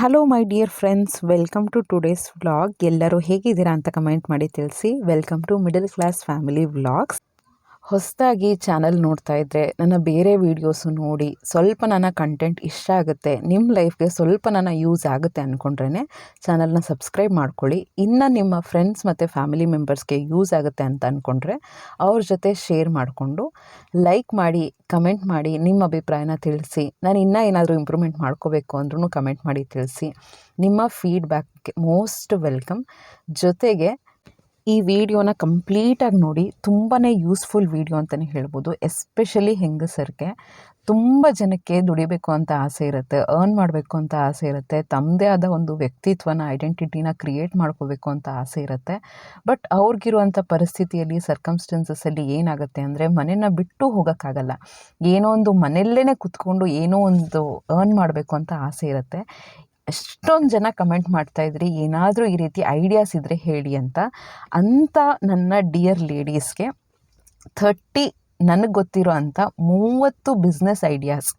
Hello my dear friends welcome to today's vlog ಎಲ್ಲರೂ ಹೇಗಿದ್ದೀರಾ ಅಂತ ಕಮೆಂಟ್ ಮಾಡಿ ತಿಳಿಸಿ. Welcome to middle class family vlogs ಹೊಸದಾಗಿ ಚಾನಲ್ ನೋಡ್ತಾ ಇದ್ದರೆ ನನ್ನ ಬೇರೆ ವೀಡಿಯೋಸು ನೋಡಿ ಸ್ವಲ್ಪ ನನ್ನ ಕಂಟೆಂಟ್ ಇಷ್ಟ ಆಗುತ್ತೆ ನಿಮ್ಮ ಲೈಫ್ಗೆ ಸ್ವಲ್ಪ ನನ್ನ ಯೂಸ್ ಆಗುತ್ತೆ ಅಂದ್ಕೊಂಡ್ರೇ ಚಾನಲ್ನ ಸಬ್ಸ್ಕ್ರೈಬ್ ಮಾಡ್ಕೊಳ್ಳಿ. ಇನ್ನು ನಿಮ್ಮ ಫ್ರೆಂಡ್ಸ್ ಮತ್ತು ಫ್ಯಾಮಿಲಿ ಮೆಂಬರ್ಸ್ಗೆ ಯೂಸ್ ಆಗುತ್ತೆ ಅಂತ ಅಂದ್ಕೊಂಡ್ರೆ ಅವ್ರ ಜೊತೆ ಶೇರ್ ಮಾಡಿಕೊಂಡು ಲೈಕ್ ಮಾಡಿ, ಕಮೆಂಟ್ ಮಾಡಿ, ನಿಮ್ಮ ಅಭಿಪ್ರಾಯನ ತಿಳಿಸಿ. ನಾನು ಇನ್ನೂ ಏನಾದರೂ ಇಂಪ್ರೂವ್ಮೆಂಟ್ ಮಾಡ್ಕೋಬೇಕು ಅಂದ್ರೂ ಕಮೆಂಟ್ ಮಾಡಿ ತಿಳಿಸಿ. ನಿಮ್ಮ ಫೀಡ್ಬ್ಯಾಕ್ಗೆ ಮೋಸ್ಟ್ ವೆಲ್ಕಮ್. ಜೊತೆಗೆ ಈ ವಿಡಿಯೋನ ಕಂಪ್ಲೀಟಾಗಿ ನೋಡಿ ತುಂಬಾ ಯೂಸ್ಫುಲ್ ವಿಡಿಯೋ ಅಂತಲೇ ಹೇಳ್ಬೋದು, ಎಸ್ಪೆಷಲಿ ಹೆಂಗಸರಿಗೆ. ತುಂಬ ಜನಕ್ಕೆ ದುಡಿಬೇಕು ಅಂತ ಆಸೆ ಇರುತ್ತೆ, ಅರ್ನ್ ಮಾಡಬೇಕು ಅಂತ ಆಸೆ ಇರುತ್ತೆ, ತಮ್ಮದೇ ಆದ ಒಂದು ವ್ಯಕ್ತಿತ್ವನ, ಐಡೆಂಟಿಟಿನ ಕ್ರಿಯೇಟ್ ಮಾಡ್ಕೋಬೇಕು ಅಂತ ಆಸೆ ಇರುತ್ತೆ. ಬಟ್ ಅವ್ರಿಗಿರುವಂಥ ಪರಿಸ್ಥಿತಿಯಲ್ಲಿ ಸರ್ಕಮ್ಸ್ಟೆನ್ಸಸ್ಸಲ್ಲಿ ಏನಾಗುತ್ತೆ ಅಂದರೆ, ಮನೇನ ಬಿಟ್ಟು ಹೋಗೋಕ್ಕಾಗಲ್ಲ. ಏನೋ ಒಂದು ಮನೆಯಲ್ಲೇ ಕುತ್ಕೊಂಡು ಏನೋ ಒಂದು ಅರ್ನ್ ಮಾಡಬೇಕು ಅಂತ ಆಸೆ ಇರುತ್ತೆ. ಎಷ್ಟೊಂದು ಜನ ಕಮೆಂಟ್ ಮಾಡ್ತಾ ಇದ್ರಿ, ಏನಾದರೂ ಈ ರೀತಿ ಐಡಿಯಾಸ್ ಇದ್ದರೆ ಹೇಳಿ ಅಂತ. ಅಂಥ ನನ್ನ ಡಿಯರ್ ಲೇಡೀಸ್ಗೆ ಥರ್ಟಿ ನನಗೆ ಗೊತ್ತಿರೋ ಅಂಥ ಮೂವತ್ತು ಬಿಸ್ನೆಸ್ ಐಡಿಯಾಸ್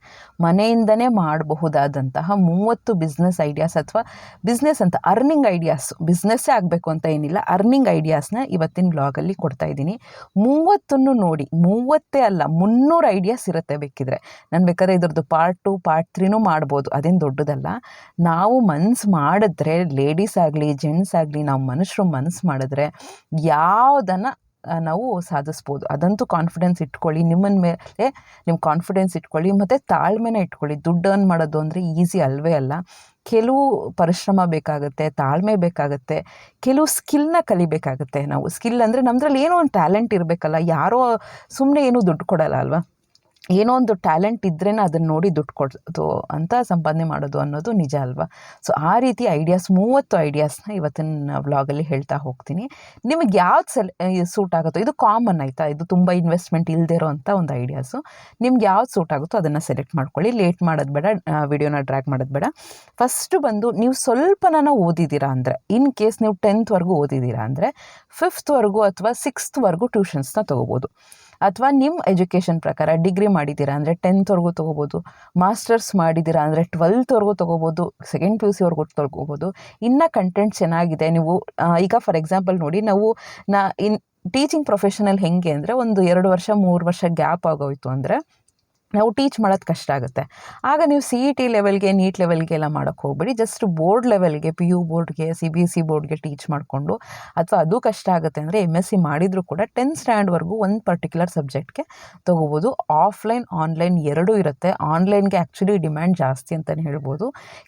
ಮನೆಯಿಂದನೇ ಮಾಡಬಹುದಾದಂತಹ ಮೂವತ್ತು ಬಿಸ್ನೆಸ್ ಐಡಿಯಾಸ್ ಅಥವಾ ಬಿಸ್ನೆಸ್ ಅಂತ ಅರ್ನಿಂಗ್ ಐಡಿಯಾಸ್ ಬಿಸ್ನೆಸ್ಸೇ ಆಗಬೇಕು ಅಂತ ಏನಿಲ್ಲ ಅರ್ನಿಂಗ್ ಐಡಿಯಾಸ್ನ ಇವತ್ತಿನ ಬ್ಲಾಗಲ್ಲಿ ಕೊಡ್ತಾ ಇದ್ದೀನಿ. ಮೂವತ್ತನ್ನು ನೋಡಿ, ಮೂವತ್ತೇ ಅಲ್ಲ, ಮುನ್ನೂರು ಐಡಿಯಾಸ್ ಇರುತ್ತೆ ಬೇಕಿದ್ರೆ. ನಾನು ಬೇಕಾದ್ರೆ ಇದ್ರದ್ದು ಪಾರ್ಟ್ ಟು ಪಾರ್ಟ್ ತ್ರೀನೂ ಮಾಡ್ಬೋದು, ಅದೇನು ದೊಡ್ಡದಲ್ಲ. ನಾವು ಮನ್ಸು ಮಾಡಿದ್ರೆ ಲೇಡೀಸ್ ಆಗಲಿ ಜೆಂಟ್ಸ್ ಆಗಲಿ, ನಾವು ಮನುಷ್ಯರು ಮನಸ್ಸು ಮಾಡಿದ್ರೆ, ಯಾವುದನ್ನು ನಾವು ಸಾಧಿಸ್ಬೋದು. ಅದಂತೂ ಕಾನ್ಫಿಡೆನ್ಸ್ ಇಟ್ಕೊಳ್ಳಿ. ನಿಮ್ಮನ ಮೇಲೆ ನಿಮ್ಮ ಕಾನ್ಫಿಡೆನ್ಸ್ ಇಟ್ಕೊಳ್ಳಿ. ಮತ್ತು ತಾಳ್ಮೆನ ಇಟ್ಕೊಳ್ಳಿ. ದುಡ್ಡು ಅರ್ನ್ ಮಾಡೋದು ಅಂದರೆ ಈಸಿ ಅಲ್ವೇ ಅಲ್ಲ. ಕೆಲವು ಪರಿಶ್ರಮ ಬೇಕಾಗುತ್ತೆ, ತಾಳ್ಮೆ ಬೇಕಾಗುತ್ತೆ. ಕೆಲವು ಸ್ಕಿಲ್ನ ಕಲಿಬೇಕಾಗುತ್ತೆ ನಾವು. ಸ್ಕಿಲ್ ಅಂದರೆ ನಮ್ಮದ್ರಲ್ಲಿ ಏನೋ ಒಂದು ಟ್ಯಾಲೆಂಟ್ ಇರಬೇಕಲ್ಲ. ಯಾರೋ ಸುಮ್ಮನೆ ಏನೂ ದುಡ್ಡು ಕೊಡಲ್ಲ ಅಲ್ವಾ? ಏನೋ ಒಂದು ಟ್ಯಾಲೆಂಟ್ ಇದ್ರೇ ಅದನ್ನು ನೋಡಿ ದುಡ್ಡು ಕೊಡೋದು ಅಂತ ಸಂಪಾದನೆ ಮಾಡೋದು ಅನ್ನೋದು ನಿಜ ಅಲ್ವಾ? ಸೊ ಆ ರೀತಿ ಐಡಿಯಾಸ್, ಮೂವತ್ತು ಐಡಿಯಾಸ್ನ ಇವತ್ತಿನ ವ್ಲಾಗಲ್ಲಿ ಹೇಳ್ತಾ ಹೋಗ್ತೀನಿ. ನಿಮಗೆ ಯಾವ್ದು ಸೆಲ್ ಸೂಟ್ ಆಗುತ್ತೋ, ಇದು ಕಾಮನ್ ಆಯಿತಾ? ಇದು ತುಂಬ ಇನ್ವೆಸ್ಟ್ಮೆಂಟ್ ಇಲ್ಲದೆ ಇರೋವಂಥ ಒಂದು ಐಡಿಯಾಸು. ನಿಮ್ಗೆ ಯಾವ್ದು ಸೂಟ್ ಆಗುತ್ತೋ ಅದನ್ನು ಸೆಲೆಕ್ಟ್ ಮಾಡ್ಕೊಳ್ಳಿ. ಲೇಟ್ ಮಾಡೋದು ಬೇಡ ವಿಡಿಯೋನ ಡ್ರ್ಯಾಗ್ ಮಾಡೋದು ಬೇಡ. ಫಸ್ಟು ಬಂದು ನೀವು ಸ್ವಲ್ಪನ ಓದಿದ್ದೀರಾ ಅಂದರೆ ಇನ್ ಕೇಸ್ ನೀವು ಟೆಂತ್ವರೆಗೂ ಓದಿದ್ದೀರಾ ಅಂದರೆ ಫಿಫ್ತ್ವರೆಗೂ ಅಥವಾ ಸಿಕ್ಸ್ತ್ವರೆಗೂ ಟ್ಯೂಷನ್ಸ್ನ ತೊಗೋಬೋದು. ಅಥವಾ ನಿಮ್ಮ ಎಜುಕೇಷನ್ ಪ್ರಕಾರ ಡಿಗ್ರಿ ಮಾಡಿದ್ದೀರಾ ಅಂದರೆ ಟೆಂತ್ವರೆಗೂ ತೊಗೋಬೋದು, ಮಾಸ್ಟರ್ಸ್ ಮಾಡಿದ್ದೀರಾ ಅಂದರೆ ಟ್ವೆಲ್ತ್ವರೆಗೂ ತೊಗೋಬೋದು, ಸೆಕೆಂಡ್ ಪಿ ಯು ಸಿವರೆಗೂ ತೊಗೋಬೋದು, ಇನ್ನು ಕಂಟೆಂಟ್ ಚೆನ್ನಾಗಿದೆ, ನೀವು ಈಗ ಫಾರ್ ಎಕ್ಸಾಂಪಲ್ ನೋಡಿ ನಾವು, ನಾ, ಇನ್ ಟೀಚಿಂಗ್ ಪ್ರೊಫೆಷನಲ್ ಹೆಂಗೆ ಅಂದರೆ ಒಂದು ಎರಡು ವರ್ಷ, ಮೂರು ವರ್ಷ ಗ್ಯಾಪ್ ಆಗೋಯ್ತು ಅಂದರೆ ನಾವು ಟೀಚ್ ಮಾಡೋದು ಕಷ್ಟ ಆಗುತ್ತೆ. ಆಗ ನೀವು ಸಿ ಇ ಟಿ ಲೆವೆಲ್ಗೆ ನೀಟ್ ಲೆವೆಲ್ಗೆ ಎಲ್ಲ ಮಾಡೋಕ್ಕೆ ಹೋಗ್ಬೇಡಿ. ಜಸ್ಟ್ ಬೋರ್ಡ್ ಲೆವೆಲ್ಗೆ ಪಿ ಯು ಬೋರ್ಡ್ಗೆ ಸಿ ಬಿ ಎಸ್ ಸಿ ಬೋರ್ಡ್ಗೆ ಟೀಚ್ ಮಾಡಿಕೊಂಡು, ಅಥವಾ ಅದು ಕಷ್ಟ ಆಗುತ್ತೆ ಅಂದರೆ ಎಂ ಎಸ್ ಸಿ ಮಾಡಿದರೂ ಕೂಡ ಟೆಂತ್ ಸ್ಟ್ಯಾಂಡ್ವರೆಗೂ ಒಂದು ಪರ್ಟಿಕ್ಯುಲರ್ ಸಬ್ಜೆಕ್ಟ್ಗೆ ತೊಗೋಬೋದು. ಆಫ್ಲೈನ್ ಆನ್ಲೈನ್ ಎರಡೂ ಇರುತ್ತೆ. ಆನ್ಲೈನ್ಗೆ ಆ್ಯಕ್ಚುಲಿ ಡಿಮ್ಯಾಂಡ್ ಜಾಸ್ತಿ ಅಂತಲೇ ಹೇಳ್ಬೋದು.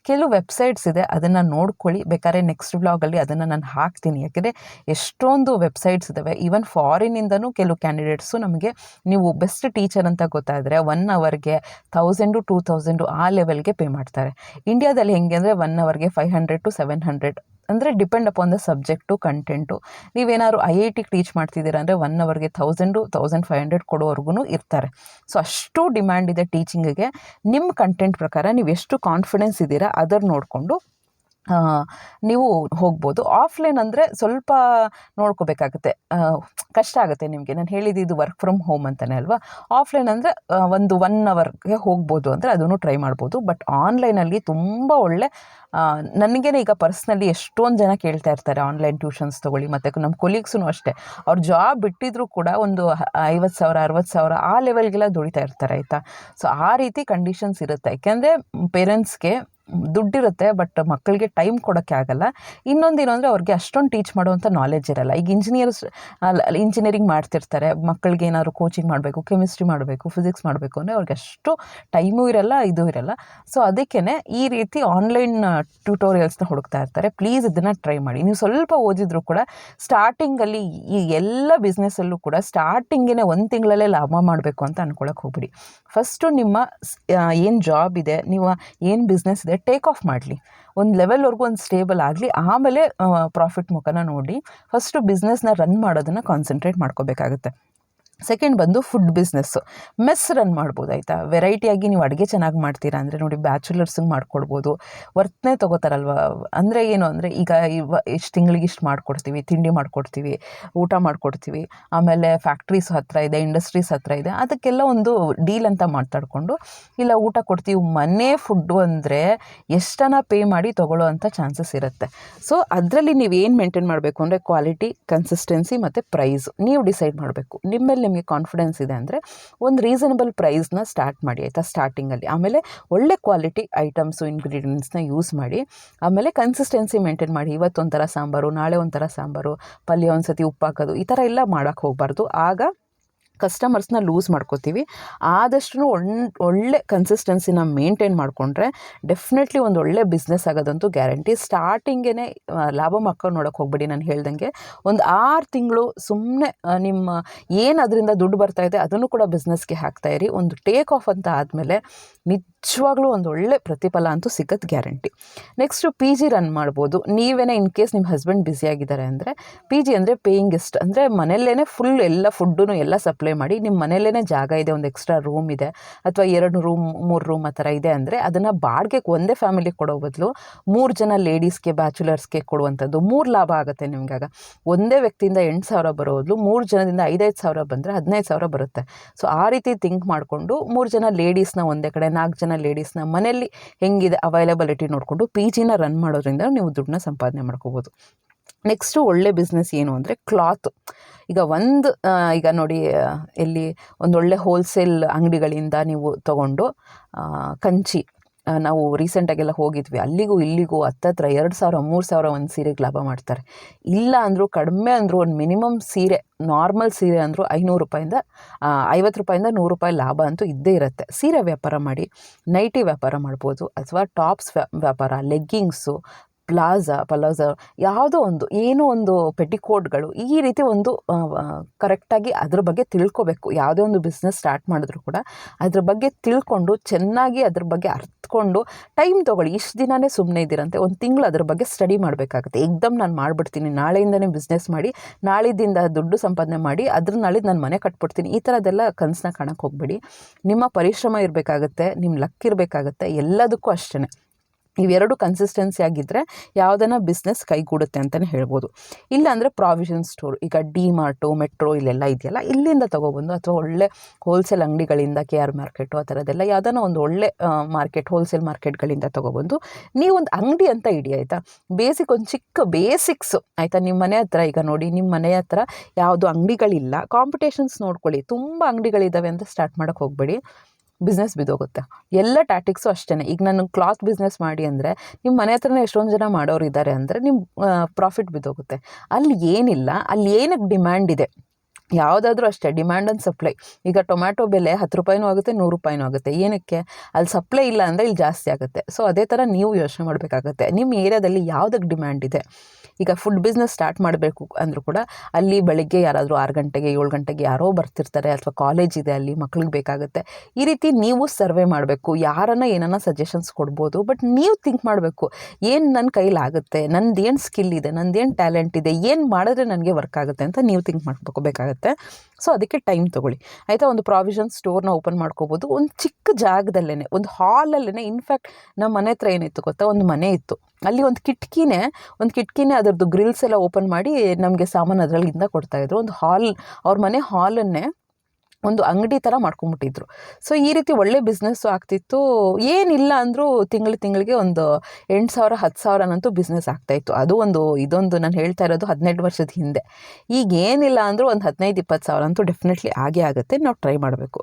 ಕೆಲವು ವೆಬ್ಸೈಟ್ಸ್ ಇದೆ, ಅದನ್ನು ನೋಡ್ಕೊಳ್ಳಿ. ಬೇಕಾದ್ರೆ ನೆಕ್ಸ್ಟ್ ಬ್ಲಾಗಲ್ಲಿ ಅದನ್ನು ನಾನು ಹಾಕ್ತೀನಿ. ಯಾಕೆಂದರೆ ಎಷ್ಟೊಂದು ವೆಬ್ಸೈಟ್ಸ್ ಇದ್ದಾವೆ ಈವನ್ ಫಾರಿನಿಂದನೂ ಕೆಲವು ಕ್ಯಾಂಡಿಡೇಟ್ಸು ನಮಗೆ ನೀವು ಬೆಸ್ಟ್ ಟೀಚರ್ ಅಂತ ಗೊತ್ತಾದರೆ ಒನ್ ಅವರ್ಗೆ ತೌಸಂಡು ಟೂ ತೌಸಂಡು ಆ ಲೆವೆಲ್ಗೆ ಪೇ ಮಾಡ್ತಾರೆ. ಇಂಡಿಯಾದಲ್ಲಿ ಹೆಂಗೆ ಅಂದರೆ ಒನ್ ಅವರ್ಗೆ five hundred to seven hundred ಅಂದರೆ depend upon the subject content ನೀವೇನಾದ್ರು ಐ ಐ ಟಿಗೆ ಟೀಚ್ ಮಾಡ್ತಿದ್ದೀರಾ ಅಂದರೆ ಒನ್ ಅವರ್ಗೆ ತೌಸಂಡು ತೌಸಂಡ್ ಫೈವ್ ಹಂಡ್ರೆಡ್ ಕೊಡೋವರೆಗೂ ಇರ್ತಾರೆ. ಸೊ ಅಷ್ಟು ಡಿಮ್ಯಾಂಡ್ ಇದೆ ಟೀಚಿಂಗಿಗೆ ನಿಮ್ಮ ಕಂಟೆಂಟ್ ಪ್ರಕಾರ ನೀವು ಎಷ್ಟು ಕಾನ್ಫಿಡೆನ್ಸ್ ಇದ್ದೀರಾ ಅದರ ನೋಡಿಕೊಂಡು ನೀವು ಹೋಗ್ಬೋದು. ಆಫ್ಲೈನ್ ಅಂದರೆ ಸ್ವಲ್ಪ ನೋಡ್ಕೋಬೇಕಾಗುತ್ತೆ. ಕಷ್ಟ ಆಗುತ್ತೆ ನಿಮಗೆ. ನಾನು ಹೇಳಿದ್ದು ಇದು ವರ್ಕ್ ಫ್ರಮ್ ಹೋಮ್ ಅಂತಲೇ ಅಲ್ವಾ? ಆಫ್ಲೈನ್ ಅಂದರೆ ಒಂದು ಒನ್ ಅವರ್ಗೆ ಹೋಗ್ಬೋದು ಅಂದರೆ ಅದನ್ನು ಟ್ರೈ ಮಾಡ್ಬೋದು. ಬಟ್ ಆನ್ಲೈನಲ್ಲಿ ತುಂಬ ಒಳ್ಳೆ ನನಗೇನೆ ಈಗ ಪರ್ಸ್ನಲಿ ಎಷ್ಟೊಂದು ಜನ ಕೇಳ್ತಾ ಇರ್ತಾರೆ ಆನ್ಲೈನ್ ಟ್ಯೂಷನ್ಸ್ ತೊಗೊಳ್ಳಿ. ಮತ್ತು ನಮ್ಮ ಕೊಲೀಗ್ಸೂ ಅಷ್ಟೇ. ಅವ್ರ ಜಾಬ್ ಬಿಟ್ಟಿದ್ರು ಕೂಡ ಒಂದು ಐವತ್ತು ಸಾವಿರ, ಅರವತ್ತು ಸಾವಿರ ಆ ಲೆವೆಲ್ಗೆಲ್ಲ ದುಡಿತಾ ಇರ್ತಾರೆ, ಆಯಿತಾ? ಸೊ ಆ ರೀತಿ ಕಂಡೀಷನ್ಸ್ ಇರುತ್ತೆ. ಯಾಕೆಂದರೆ ಪೇರೆಂಟ್ಸ್ಗೆ ದುಡ್ಡಿರುತ್ತೆ ಬಟ್ ಮಕ್ಕಳಿಗೆ ಟೈಮ್ ಕೊಡೋಕ್ಕೆ ಆಗಲ್ಲ. ಇನ್ನೊಂದು ಏನು ಅಂದರೆ ಅವ್ರಿಗೆ ಅಷ್ಟೊಂದು ಟೀಚ್ ಮಾಡುವಂಥ ನಾಲೆಜ್ ಇರಲ್ಲ. ಈಗ ಇಂಜಿನಿಯರ್ಸ್ ಇಂಜಿನಿಯರಿಂಗ್ ಮಾಡ್ತಿರ್ತಾರೆ. ಮಕ್ಕಳಿಗೆ ಏನಾದ್ರು ಕೋಚಿಂಗ್ ಮಾಡಬೇಕು ಕೆಮಿಸ್ಟ್ರಿ ಮಾಡಬೇಕು ಫಿಸಿಕ್ಸ್ ಮಾಡಬೇಕು ಅಂದರೆ ಅವ್ರಿಗೆ ಅಷ್ಟು ಟೈಮೂ ಇರಲ್ಲ, ಇದು ಇರಲ್ಲ. ಸೊ ಅದಕ್ಕೇ ಈ ರೀತಿ ಆನ್ಲೈನ್ ಟ್ಯೂಟೋರಿಯಲ್ಸ್ನ ಹುಡುಕ್ತಾ ಇರ್ತಾರೆ. ಪ್ಲೀಸ್ ಇದನ್ನು ಟ್ರೈ ಮಾಡಿ. ನೀವು ಸ್ವಲ್ಪ ಓದಿದ್ರು ಕೂಡ ಸ್ಟಾರ್ಟಿಂಗಲ್ಲಿ ಈ ಎಲ್ಲ ಬಿಸ್ನೆಸ್ಸಲ್ಲೂ ಕೂಡ ಸ್ಟಾರ್ಟಿಂಗೇ ಒಂದು ತಿಂಗಳಲ್ಲೇ ಲಾಭ ಮಾಡಬೇಕು ಅಂತ ಅಂದ್ಕೊಳಕ್ಕೆ ಹೋಗ್ಬಿಡಿ. ಫಸ್ಟು ನಿಮ್ಮ ಏನು ಜಾಬ್ ಇದೆ, ನೀವು ಏನು ಬಿಸ್ನೆಸ್ ಟೇಕ್ ಆಫ್ ಮಾಡಲಿ. ಒಂದು ಲೆವೆಲ್ವರೆಗೂ ಒಂದು ಸ್ಟೇಬಲ್ ಆಗಲಿ. ಆಮೇಲೆ ಪ್ರಾಫಿಟ್ ಮುಖನ ನೋಡಿ. ಫಸ್ಟು ಬಿಸ್ನೆಸ್ನ ರನ್ ಮಾಡೋದನ್ನು ಕಾನ್ಸಂಟ್ರೇಟ್ ಮಾಡ್ಕೋಬೇಕಾಗುತ್ತೆ. ಸೆಕೆಂಡ್ ಬಂದು ಫುಡ್ ಬಿಸ್ನೆಸ್ಸು ಮೆಸ್ ರನ್ ಮಾಡ್ಬೋದು, ಆಯಿತಾ? ವೆರೈಟಿಯಾಗಿ ನೀವು ಅಡುಗೆ ಚೆನ್ನಾಗಿ ಮಾಡ್ತೀರಾ ಅಂದರೆ ನೋಡಿ ಬ್ಯಾಚುಲರ್ಸಿಗೆ ಮಾಡ್ಕೊಡ್ಬೋದು. ವರ್ತನೆ ತೊಗೋತಾರಲ್ವ? ಅಂದರೆ ಏನು ಅಂದರೆ ಈಗ ಇವ ಇಷ್ಟು ತಿಂಗಳಿಗೆ ಇಷ್ಟು ಮಾಡಿಕೊಡ್ತೀವಿ, ತಿಂಡಿ ಮಾಡಿಕೊಡ್ತೀವಿ, ಊಟ ಮಾಡಿಕೊಡ್ತೀವಿ, ಆಮೇಲೆ ಫ್ಯಾಕ್ಟ್ರೀಸ್ ಹತ್ತಿರ ಇದೆ ಇಂಡಸ್ಟ್ರೀಸ್ ಹತ್ತಿರ ಇದೆ, ಅದಕ್ಕೆಲ್ಲ ಒಂದು ಡೀಲ್ ಅಂತ ಮಾತಾಡಿಕೊಂಡು ಇಲ್ಲ ಊಟ ಕೊಡ್ತೀವಿ ಮನೆ ಫುಡ್ಡು ಅಂದರೆ ಎಷ್ಟನ ಪೇ ಮಾಡಿ ತೊಗೊಳ್ಳೋ ಅಂಥ ಚಾನ್ಸಸ್ ಇರುತ್ತೆ. ಸೊ ಅದರಲ್ಲಿ ನೀವು ಏನು ಮೇಂಟೈನ್ ಮಾಡಬೇಕು ಅಂದರೆ ಕ್ವಾಲಿಟಿ ಕನ್ಸಿಸ್ಟೆನ್ಸಿ ಮತ್ತು ಪ್ರೈಸ್ ನೀವು ಡಿಸೈಡ್ ಮಾಡಬೇಕು. ನಿಮ್ಮ ಮೇಲೆ ನಿಮಗೆ ಕಾನ್ಫಿಡೆನ್ಸ್ ಇದೆ ಅಂದರೆ ಒಂದು ರೀಸನಬಲ್ ಪ್ರೈಸ್ನ ಸ್ಟಾರ್ಟ್ ಮಾಡಿ, ಆಯಿತಾ? ಸ್ಟಾರ್ಟಿಂಗಲ್ಲಿ ಆಮೇಲೆ ಒಳ್ಳೆ ಕ್ವಾಲಿಟಿ ಐಟಮ್ಸು ಇಂಗ್ರೀಡಿಯೆಂಟ್ಸ್ನ ಯೂಸ್ ಮಾಡಿ, ಆಮೇಲೆ ಕನ್ಸಿಸ್ಟೆನ್ಸಿ ಮೇಂಟೈನ್ ಮಾಡಿ. ಇವತ್ತೊಂಥರ ಸಾಂಬಾರು, ನಾಳೆ ಒಂಥರ ಸಾಂಬಾರು, ಪಲ್ಯ ಒಂದು ಸತಿ ಉಪ್ಪು ಹಾಕೋದು ಈ ಥರ ಎಲ್ಲ ಮಾಡೋಕ್ಕೆ ಹೋಗಬಾರ್ದು. ಆಗ ಕಸ್ಟಮರ್ಸ್ನ ಲೂಸ್ ಮಾಡ್ಕೋತೀವಿ. ಆದಷ್ಟು ಒಳ್ ಒಳ್ಳೆ ಕನ್ಸಿಸ್ಟೆನ್ಸಿನ ಮೇಂಟೈನ್ ಮಾಡಿಕೊಂಡ್ರೆ ಡೆಫಿನೆಟ್ಲಿ ಒಂದು ಒಳ್ಳೆ ಬಿಸ್ನೆಸ್ ಆಗೋದಂತೂ ಗ್ಯಾರಂಟಿ ಸ್ಟಾರ್ಟಿಂಗೇ ಲಾಭ ಮಾಡ್ಕೊಂಡು ನೋಡೋಕೆ ಹೋಗ್ಬೇಡಿ ನಾನು ಹೇಳ್ದಂಗೆ. ಒಂದು ಆರು ತಿಂಗಳು ಸುಮ್ಮನೆ ನಿಮ್ಮ ಏನು ಅದರಿಂದ ದುಡ್ಡು ಬರ್ತಾ ಇದೆ ಅದನ್ನು ಕೂಡ ಬಿಸ್ನೆಸ್ಗೆ ಹಾಕ್ತಾ ಇರಿ. ಒಂದು ಟೇಕ್ ಆಫ್ ಅಂತ ಆದಮೇಲೆ ನಿಜವಾಗ್ಲೂ ಒಂದು ಒಳ್ಳೆ ಪ್ರತಿಫಲ ಅಂತೂ ಸಿಗೋದು guarantee. Next P G run ಮಾಡ್ಬೋದು. ನೀವೇನೇ ಇನ್ ಕೇಸ್ ನಿಮ್ಮ ಹಸ್ಬೆಂಡ್ ಬ್ಯುಸಿಯಾಗಿದ್ದಾರೆ ಅಂದರೆ ಪಿ ಜಿ ಅಂದರೆ ಪೇಯಿಂಗ್ ಗೆಸ್ಟ್ ಅಂದರೆ ಮನೆಯಲ್ಲೇ ಫುಲ್ ಎಲ್ಲ ಫುಡ್ಡೂ ಎಲ್ಲ ಸಪ್ಲೈ ಮಾಡಿ ನಿಮ್ಮ ಮನೆಯಲ್ಲೇ ಜಾಗ ಇದೆ, ಒಂದು ಎಕ್ಸ್ಟ್ರಾ ರೂಮ್ ಇದೆ, ಅಥವಾ ಎರಡು ರೂಮ್ ಮೂರು ರೂಮ್ ಆ ಥರ ಇದೆ ಅಂದರೆ ಅದನ್ನು ಬಾಡಿಗೆಗೆ ಒಂದೇ ಫ್ಯಾಮಿಲಿ ಕೊಡೋ ಬದಲು ಮೂರು ಜನ ಲೇಡೀಸ್ಗೆ ಬ್ಯಾಚುಲರ್ಸ್ಗೆ ಕೊಡುವಂಥದ್ದು ಮೂರು ಲಾಭ ಆಗುತ್ತೆ ನಿಮಗಾಗ ಒಂದೇ ವ್ಯಕ್ತಿಯಿಂದ ಎಂಟು ಸಾವಿರ ಬರೋ ಬದಲು ಮೂರು ಜನದಿಂದ ಐದೈದು ಸಾವಿರ ಬಂದರೆ ಹದಿನೈದು ಸಾವಿರ ಬರುತ್ತೆ. ಸೊ ಆ ರೀತಿ ಥಿಂಕ್ ಮಾಡಿಕೊಂಡು ಮೂರು ಜನ ಲೇಡೀಸ್ನ ಒಂದೇ ಕಡೆ ನಾಲ್ಕು ಜನ ಲೇಡೀಸ್ನ ಮನೆಯಲ್ಲಿ ಹೆಂಗಿದೆ ಅವೈಲಬಿಲಿಟಿ ನೋಡಿಕೊಂಡು ಪಿ ಜಿನ ರನ್ ಮಾಡೋದ್ರಿಂದ ನೀವು ದುಡ್ಡನ್ನ ಸಂಪಾದನೆ ಮಾಡ್ಕೋಬೋದು. ನೆಕ್ಸ್ಟು ಒಳ್ಳೆ ಬಿಸ್ನೆಸ್ ಏನು ಅಂದರೆ ಕ್ಲಾತ್ ಈಗ ಒಂದು ಈಗ ನೋಡಿ ಇಲ್ಲಿ ಎಲ್ಲಿ ಒಂದೊಳ್ಳೆ ಹೋಲ್ಸೇಲ್ ಅಂಗಡಿಗಳಿಂದ ನೀವು ತಗೊಂಡು ಕಂಚಿ. ನಾವು ರೀಸೆಂಟಾಗೆಲ್ಲ ಹೋಗಿದ್ವಿ. ಅಲ್ಲಿಗೂ ಇಲ್ಲಿಗೂ ಹತ್ತತ್ರ ಎರಡು ಸಾವಿರ, ಮೂರು ಸಾವಿರ ಒಂದು ಸೀರೆಗೆ ಲಾಭ ಮಾಡ್ತಾರೆ. ಇಲ್ಲ ಅಂದರೂ, ಕಡಿಮೆ ಅಂದರೂ ಒಂದು ಮಿನಿಮಮ್ ಸೀರೆ ನಾರ್ಮಲ್ ಸೀರೆ ಅಂದರೂ ಐನೂರು ರೂಪಾಯಿಂದ ಐವತ್ತು ರೂಪಾಯಿಂದ ನೂರು ರೂಪಾಯಿ ಲಾಭ ಅಂತೂ ಇದ್ದೇ ಇರುತ್ತೆ. ಸೀರೆ ವ್ಯಾಪಾರ ಮಾಡಿ, ನೈಟಿ ವ್ಯಾಪಾರ ಮಾಡ್ಬೋದು, ಅಥವಾ ಟಾಪ್ಸ್ ವ್ಯಾಪಾರ ಲೆಗ್ಗಿಂಗ್ಸು ಪ್ಲಾಜಾ ಪಲಾಜಾ ಯಾವುದೋ ಒಂದು, ಏನೋ ಒಂದು ಪೆಟಿಕೋಟ್ಗಳು ಈ ರೀತಿ ಒಂದು ಕರೆಕ್ಟಾಗಿ ಅದ್ರ ಬಗ್ಗೆ ತಿಳ್ಕೊಬೇಕು. ಯಾವುದೇ ಒಂದು ಬಿಸ್ನೆಸ್ ಸ್ಟಾರ್ಟ್ ಮಾಡಿದ್ರು ಕೂಡ ಅದ್ರ ಬಗ್ಗೆ ತಿಳ್ಕೊಂಡು, ಚೆನ್ನಾಗಿ ಅದ್ರ ಬಗ್ಗೆ ಅರ್ಥಕೊಂಡು ಟೈಮ್ ತೊಗೊಳ್ಳಿ. ಇಷ್ಟು ದಿನವೇ ಸುಮ್ಮನೆ ಇದ್ದೀರಂತೆ. ಒಂದು ತಿಂಗಳು ಅದ್ರ ಬಗ್ಗೆ ಸ್ಟಡಿ ಮಾಡಬೇಕಾಗುತ್ತೆ. ಏಕ್ದಮ್ ನಾನು ಮಾಡಿಬಿಡ್ತೀನಿ. ನಾಳೆಯಿಂದನೇ ಬಿಸ್ನೆಸ್ ಮಾಡಿ, ನಾಳಿದ್ದಿಂದ ದುಡ್ಡು ಸಂಪಾದನೆ ಮಾಡಿ, ಅದ್ರ ನಾಳಿದ್ದು ನಾನು ಮನೆ ಕಟ್ಬಿಡ್ತೀನಿ. ಈ ಥರದ್ದೆಲ್ಲ ಕನಸನ್ನ ಕಾಣಕ್ಕೆ ಹೋಗ್ಬೇಡಿ. ನಿಮ್ಮ ಪರಿಶ್ರಮ ಇರಬೇಕಾಗತ್ತೆ ನಿಮ್ಮ ಲಕ್ ಇರಬೇಕಾಗತ್ತೆ. ಎಲ್ಲದಕ್ಕೂ ಅಷ್ಟೇ ಇವೆರಡು ಕನ್ಸಿಸ್ಟೆನ್ಸಿ ಆಗಿದ್ದರೆ ಯಾವುದನ್ನ ಬಿಸ್ನೆಸ್ ಕೈಗೂಡುತ್ತೆ ಅಂತಲೇ ಹೇಳ್ಬೋದು. ಇಲ್ಲಾಂದರೆ ಪ್ರಾವಿಷನ್ ಸ್ಟೋರ್ ಈಗ ಡಿ ಮಾರ್ಟು ಮೆಟ್ರೋ ಇಲ್ಲೆಲ್ಲ ಇದೆಯಲ್ಲ, ಇಲ್ಲಿಂದ ತೊಗೊಬಂದು ಅಥವಾ ಒಳ್ಳೆ ಹೋಲ್ಸೇಲ್ ಅಂಗಡಿಗಳಿಂದ ಕೆ ಆರ್ ಮಾರ್ಕೆಟು ಆ ಥರದ್ದೆಲ್ಲ ಯಾವ್ದಾನ ಒಂದು ಒಳ್ಳೆ ಮಾರ್ಕೆಟ್ ಹೋಲ್ಸೇಲ್ ಮಾರ್ಕೆಟ್ಗಳಿಂದ ತೊಗೊಬಂದು ನೀವೊಂದು ಅಂಗಡಿ ಅಂತ ಇಡಿ, ಆಯಿತಾ? ಬೇಸಿಕ್ ಒಂದು ಚಿಕ್ಕ ಬೇಸಿಕ್ಸು ಆಯಿತಾ? ನಿಮ್ಮ ಮನೆ ಹತ್ರ ಈಗ ನೋಡಿ ನಿಮ್ಮ ಮನೆ ಹತ್ರ ಯಾವುದು ಅಂಗಡಿಗಳಿಲ್ಲ ಕಾಂಪಿಟೇಷನ್ಸ್ ನೋಡ್ಕೊಳ್ಳಿ. ತುಂಬ ಅಂಗಡಿಗಳಿದ್ದಾವೆ ಅಂತ ಸ್ಟಾರ್ಟ್ ಮಾಡೋಕ್ಕೆ ಹೋಗಬೇಡಿ. ಬಿಸ್ನೆಸ್ ಬಿದ್ದೋಗುತ್ತೆ. ಎಲ್ಲ ಟ್ಯಾಟಿಕ್ಸು ಅಷ್ಟೇ ಈಗ ನಾನು ಕ್ಲಾತ್ ಬಿಸ್ನೆಸ್ ಮಾಡಿ ಅಂದರೆ ನಿಮ್ಮ ಮನೆ ಹತ್ರನೇ ಎಷ್ಟೊಂದು ಜನ ಮಾಡೋರು ಇದ್ದಾರೆ ಅಂದರೆ ನಿಮ್ಮ ಪ್ರಾಫಿಟ್ ಬಿದ್ದೋಗುತ್ತೆ. ಅಲ್ಲಿ ಏನಿಲ್ಲ, ಅಲ್ಲಿ ಏನಕ್ಕೆ ಡಿಮ್ಯಾಂಡ್ ಇದೆ? ಯಾವುದಾದ್ರೂ ಅಷ್ಟೇ ಡಿಮ್ಯಾಂಡ್ ಆ್ಯಂಡ್ ಸಪ್ಲೈ ಈಗ ಟೊಮ್ಯಾಟೊ ಬೆಲೆ ಹತ್ತು ರೂಪಾಯಿನೂ ಆಗುತ್ತೆ, ನೂರು ರೂಪಾಯಿನೂ ಆಗುತ್ತೆ. ಏನಕ್ಕೆ? ಅಲ್ಲಿ ಸಪ್ಲೈ ಇಲ್ಲ ಅಂದರೆ ಇಲ್ಲಿ ಜಾಸ್ತಿ ಆಗುತ್ತೆ. ಸೊ ಅದೇ ಥರ ನೀವು ಯೋಚನೆ ಮಾಡಬೇಕಾಗತ್ತೆ. ನಿಮ್ಮ ಏರಿಯಾದಲ್ಲಿ ಯಾವುದಕ್ಕೆ ಡಿಮ್ಯಾಂಡ್ ಇದೆ? ಈಗ ಫುಡ್ ಬಿಸ್ನೆಸ್ ಸ್ಟಾರ್ಟ್ ಮಾಡಬೇಕು ಅಂದರೂ ಕೂಡ ಅಲ್ಲಿ ಬೆಳಗ್ಗೆ ಯಾರಾದರೂ ಆರು ಗಂಟೆಗೆ, ಏಳು ಗಂಟೆಗೆ ಯಾರೋ ಬರ್ತಿರ್ತಾರೆ ಅಥವಾ ಕಾಲೇಜ್ ಇದೆ ಅಲ್ಲಿ ಮಕ್ಳಿಗೆ ಬೇಕಾಗುತ್ತೆ. ಈ ರೀತಿ ನೀವು ಸರ್ವೆ ಮಾಡಬೇಕು. ಯಾರನ್ನ ಏನನ್ನ ಸಜೆಷನ್ಸ್ ಕೊಡ್ಬೋದು ಬಟ್ ನೀವು ಥಿಂಕ್ ಮಾಡಬೇಕು. ಏನು ನನ್ನ ಕೈಲಾಗುತ್ತೆ ನಂದು ಏನು ಸ್ಕಿಲ್ ಇದೆ? ನಂದೇನು ಟ್ಯಾಲೆಂಟ್ ಇದೆ? ಏನು ಮಾಡಿದ್ರೆ ನನಗೆ ವರ್ಕ್ ಆಗುತ್ತೆ ಅಂತ ನೀವು ಥಿಂಕ್ ಮಾಡ್ಕೋಬೇಕಾಗತ್ತೆ ಸೊ ಅದಕ್ಕೆ ಟೈಮ್ ತೊಗೊಳ್ಳಿ. ಆಯಿತಾ? ಒಂದು ಪ್ರಾವಿಷನ್ ಸ್ಟೋರ್ನ ಓಪನ್ ಮಾಡ್ಕೋಬೋದು. ಒಂದು ಚಿಕ್ಕ ಜಾಗದಲ್ಲೇ ಒಂದು ಹಾಲಲ್ಲೇ ಇನ್ಫ್ಯಾಕ್ಟ್ ನಮ್ಮ ಮನೆ ಹತ್ರ ಏನಿತ್ತು ಗೊತ್ತಾ? ಒಂದು ಮನೆ ಇತ್ತು. ಅಲ್ಲಿ ಒಂದು ಕಿಟಕಿನೇ ಒಂದು ಕಿಟಕಿನೇ ಅದರದ್ದು ಗ್ರಿಲ್ಸ್ ಎಲ್ಲ ಓಪನ್ ಮಾಡಿ ನಮಗೆ ಸಾಮಾನು ಅದರಲ್ಲಿಂದ ಕೊಡ್ತಾಯಿದ್ರು ಒಂದು ಹಾಲ್ ಅವ್ರ ಮನೆ ಹಾಲನ್ನೇ ಒಂದು ಅಂಗಡಿ ಥರ ಮಾಡ್ಕೊಂಬಿಟ್ಟಿದ್ರು. ಸೊ ಈ ರೀತಿ ಒಳ್ಳೆ ಬಿಸ್ನೆಸ್ಸು ಆಗ್ತಿತ್ತು. ಏನಿಲ್ಲ ಅಂದರೂ ತಿಂಗಳು ತಿಂಗಳಿಗೆ ಒಂದು ಎಂಟು ಸಾವಿರ ಹತ್ತು ಸಾವಿರನಂತೂ ಬಿಸ್ನೆಸ್ ಆಗ್ತಾಯಿತ್ತು ಅದು ಒಂದು, ಇದೊಂದು ನಾನು ಹೇಳ್ತಾ ಇರೋದು ಹದಿನೆಂಟು ವರ್ಷದ ಹಿಂದೆ. ಈಗ ಏನಿಲ್ಲ ಅಂದರೂ ಒಂದು ಹದಿನೈದು, ಇಪ್ಪತ್ತು ಸಾವಿರ ಅಂತೂ ಡೆಫಿನೆಟ್ಲಿ ಆಗೇ ಆಗುತ್ತೆ. ನಾವು ಟ್ರೈ ಮಾಡಬೇಕು.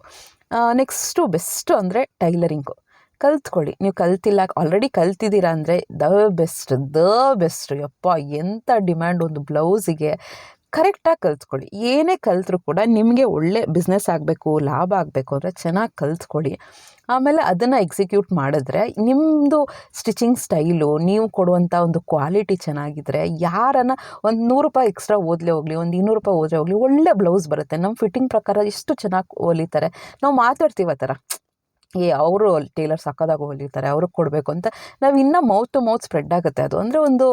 ನೆಕ್ಸ್ಟು ಬೆಸ್ಟು ಅಂದರೆ ಟೈಲರಿಂಗು ಕಲ್ತ್ಕೊಳ್ಳಿ. ನೀವು ಕಲ್ತಿಲ್ಲ ಆಲ್ರೆಡಿ ಕಲ್ತಿದ್ದೀರಾ ಅಂದರೆ ದ ಬೆಸ್ಟ್ ದ ಬೆಸ್ಟ್. ಯಪ್ಪ ಎಂಥ ಡಿಮ್ಯಾಂಡ್ ಒಂದು ಬ್ಲೌಸಿಗೆ ಕರೆಕ್ಟಾಗಿ ಕಲ್ತ್ಕೊಳ್ಳಿ. ಏನೇ ಕಲ್ತರೂ ಕೂಡ ನಿಮಗೆ ಒಳ್ಳೆ ಬಿಸ್ನೆಸ್ ಆಗಬೇಕು, ಲಾಭ ಆಗಬೇಕು ಅಂದರೆ ಚೆನ್ನಾಗಿ ಕಲ್ತ್ಕೊಳ್ಳಿ. ಆಮೇಲೆ ಅದನ್ನು ಎಕ್ಸಿಕ್ಯೂಟ್ ಮಾಡಿದ್ರೆ ನಿಮ್ಮದು ಸ್ಟಿಚಿಂಗ್ ಸ್ಟೈಲು ನೀವು ಕೊಡುವಂಥ ಒಂದು ಕ್ವಾಲಿಟಿ ಚೆನ್ನಾಗಿದ್ದರೆ ಯಾರನ್ನು ಒಂದು ನೂರು ರೂಪಾಯಿ ಎಕ್ಸ್ಟ್ರಾ ಓದಲೇ ಹೋಗಲಿ, ಒಂದು ಇನ್ನೂರು ರೂಪಾಯಿ ಓದಲೇ ಹೋಗಲಿ, ಒಳ್ಳೆ ಬ್ಲೌಸ್ ಬರುತ್ತೆ. ನಮ್ಮ ಫಿಟ್ಟಿಂಗ್ ಪ್ರಕಾರ ಎಷ್ಟು ಚೆನ್ನಾಗಿ ಹೊಲಿತಾರೆ. ನಾವು ಮಾತಾಡ್ತೀವಿ ಆ ಥರ. ಏ, ಅವರು ಟೇಲರ್ ಸಕ್ಕದಾಗಿ ಹೊಲಿತಾರೆ ಅವ್ರಿಗೆ ಕೊಡಬೇಕು ಅಂತ. ನಾವು ಇನ್ನೂ ಮೌತ್ ಟು ಮೌತ್ ಸ್ಪ್ರೆಡ್ ಆಗುತ್ತೆ ಅದು. ಅಂದರೆ ಒಂದು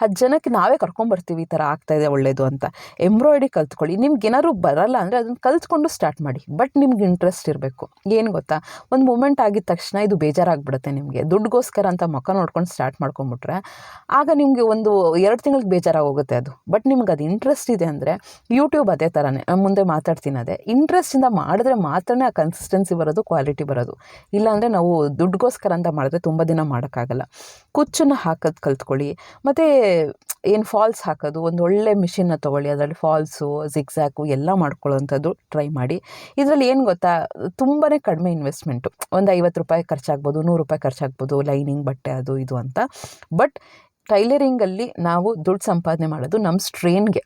ಹತ್ತು ಜನಕ್ಕೆ ನಾವೇ ಕರ್ಕೊಂಬರ್ತೀವಿ ಈ ಥರ ಆಗ್ತಾಯಿದೆ ಒಳ್ಳೆಯದು ಅಂತ. ಎಂಬ್ರಾಯ್ಡ್ರಿ ಕಲ್ತ್ಕೊಳ್ಳಿ. ನಿಮ್ಗೆ ಏನಾದ್ರು ಬರಲ್ಲ ಅಂದರೆ ಅದನ್ನು ಕಲ್ತ್ಕೊಂಡು ಸ್ಟಾರ್ಟ್ ಮಾಡಿ. ಬಟ್ ನಿಮ್ಗೆ ಇಂಟ್ರೆಸ್ಟ್ ಇರಬೇಕು. ಏನು ಗೊತ್ತಾ? ಒಂದು ಮೂಮೆಂಟ್ ಆಗಿದ ತಕ್ಷಣ ಇದು ಬೇಜಾರಾಗ್ಬಿಡುತ್ತೆ ನಿಮಗೆ. ದುಡ್ಡುಗೋಸ್ಕರ ಅಂತ ಮುಖ ನೋಡ್ಕೊಂಡು ಸ್ಟಾರ್ಟ್ ಮಾಡ್ಕೊಂಬಿಟ್ರೆ ಆಗ ನಿಮಗೆ ಒಂದು ಎರಡು ತಿಂಗಳಿಗೆ ಬೇಜಾರಾಗೋಗುತ್ತೆ ಅದು. ಬಟ್ ನಿಮ್ಗೆ ಅದು ಇಂಟ್ರೆಸ್ಟ್ ಇದೆ ಅಂದರೆ ಯೂಟ್ಯೂಬ್ ಅದೇ ಥರನೇ. ಮುಂದೆ ಮಾತಾಡ್ತೀನಿ ಅದೇ. ಇಂಟ್ರೆಸ್ಟಿಂದ ಮಾಡಿದ್ರೆ ಮಾತ್ರನೇ ಆ ಕನ್ಸಿಸ್ಟೆನ್ಸಿ ಬರೋದು ಕ್ವಾಲಿಟಿ ಬರೋದು. ಇಲ್ಲಾಂದರೆ ನಾವು ದುಡ್ಡುಗೋಸ್ಕರ ಅಂತ ಮಾಡಿದ್ರೆ ತುಂಬ ದಿನ ಮಾಡೋಕ್ಕಾಗಲ್ಲ. ಕುಚ್ಚನ್ನು ಹಾಕೋದು ಕಲ್ತ್ಕೊಳ್ಳಿ. ಮತ್ತು ಏನು ಫಾಲ್ಸ್ ಹಾಕೋದು, ಒಂದು ಒಳ್ಳೆ ಮಿಷಿನ್ನ ತೊಗೊಳ್ಳಿ, ಅದರಲ್ಲಿ ಫಾಲ್ಸು ಜಿಗ್ಸಾಕು ಎಲ್ಲ ಮಾಡ್ಕೊಳ್ಳೋವಂಥದ್ದು ಟ್ರೈ ಮಾಡಿ. ಇದರಲ್ಲಿ ಏನು ಗೊತ್ತಾ ತುಂಬಾ ಕಡಿಮೆ ಇನ್ವೆಸ್ಟ್ಮೆಂಟು ಒಂದು ಐವತ್ತು ರೂಪಾಯಿ ಖರ್ಚಾಗ್ಬೋದು, ನೂರು ರೂಪಾಯಿ ಖರ್ಚಾಗ್ಬೋದು ಲೈನಿಂಗ್ ಬಟ್ಟೆ ಅದು ಇದು ಅಂತ. ಬಟ್ ಟೈಲರಿಂಗಲ್ಲಿ ನಾವು ದುಡ್ಡು ಸಂಪಾದನೆ ಮಾಡೋದು ನಮ್ಮ ಸ್ಟ್ರೇನ್ಗೆ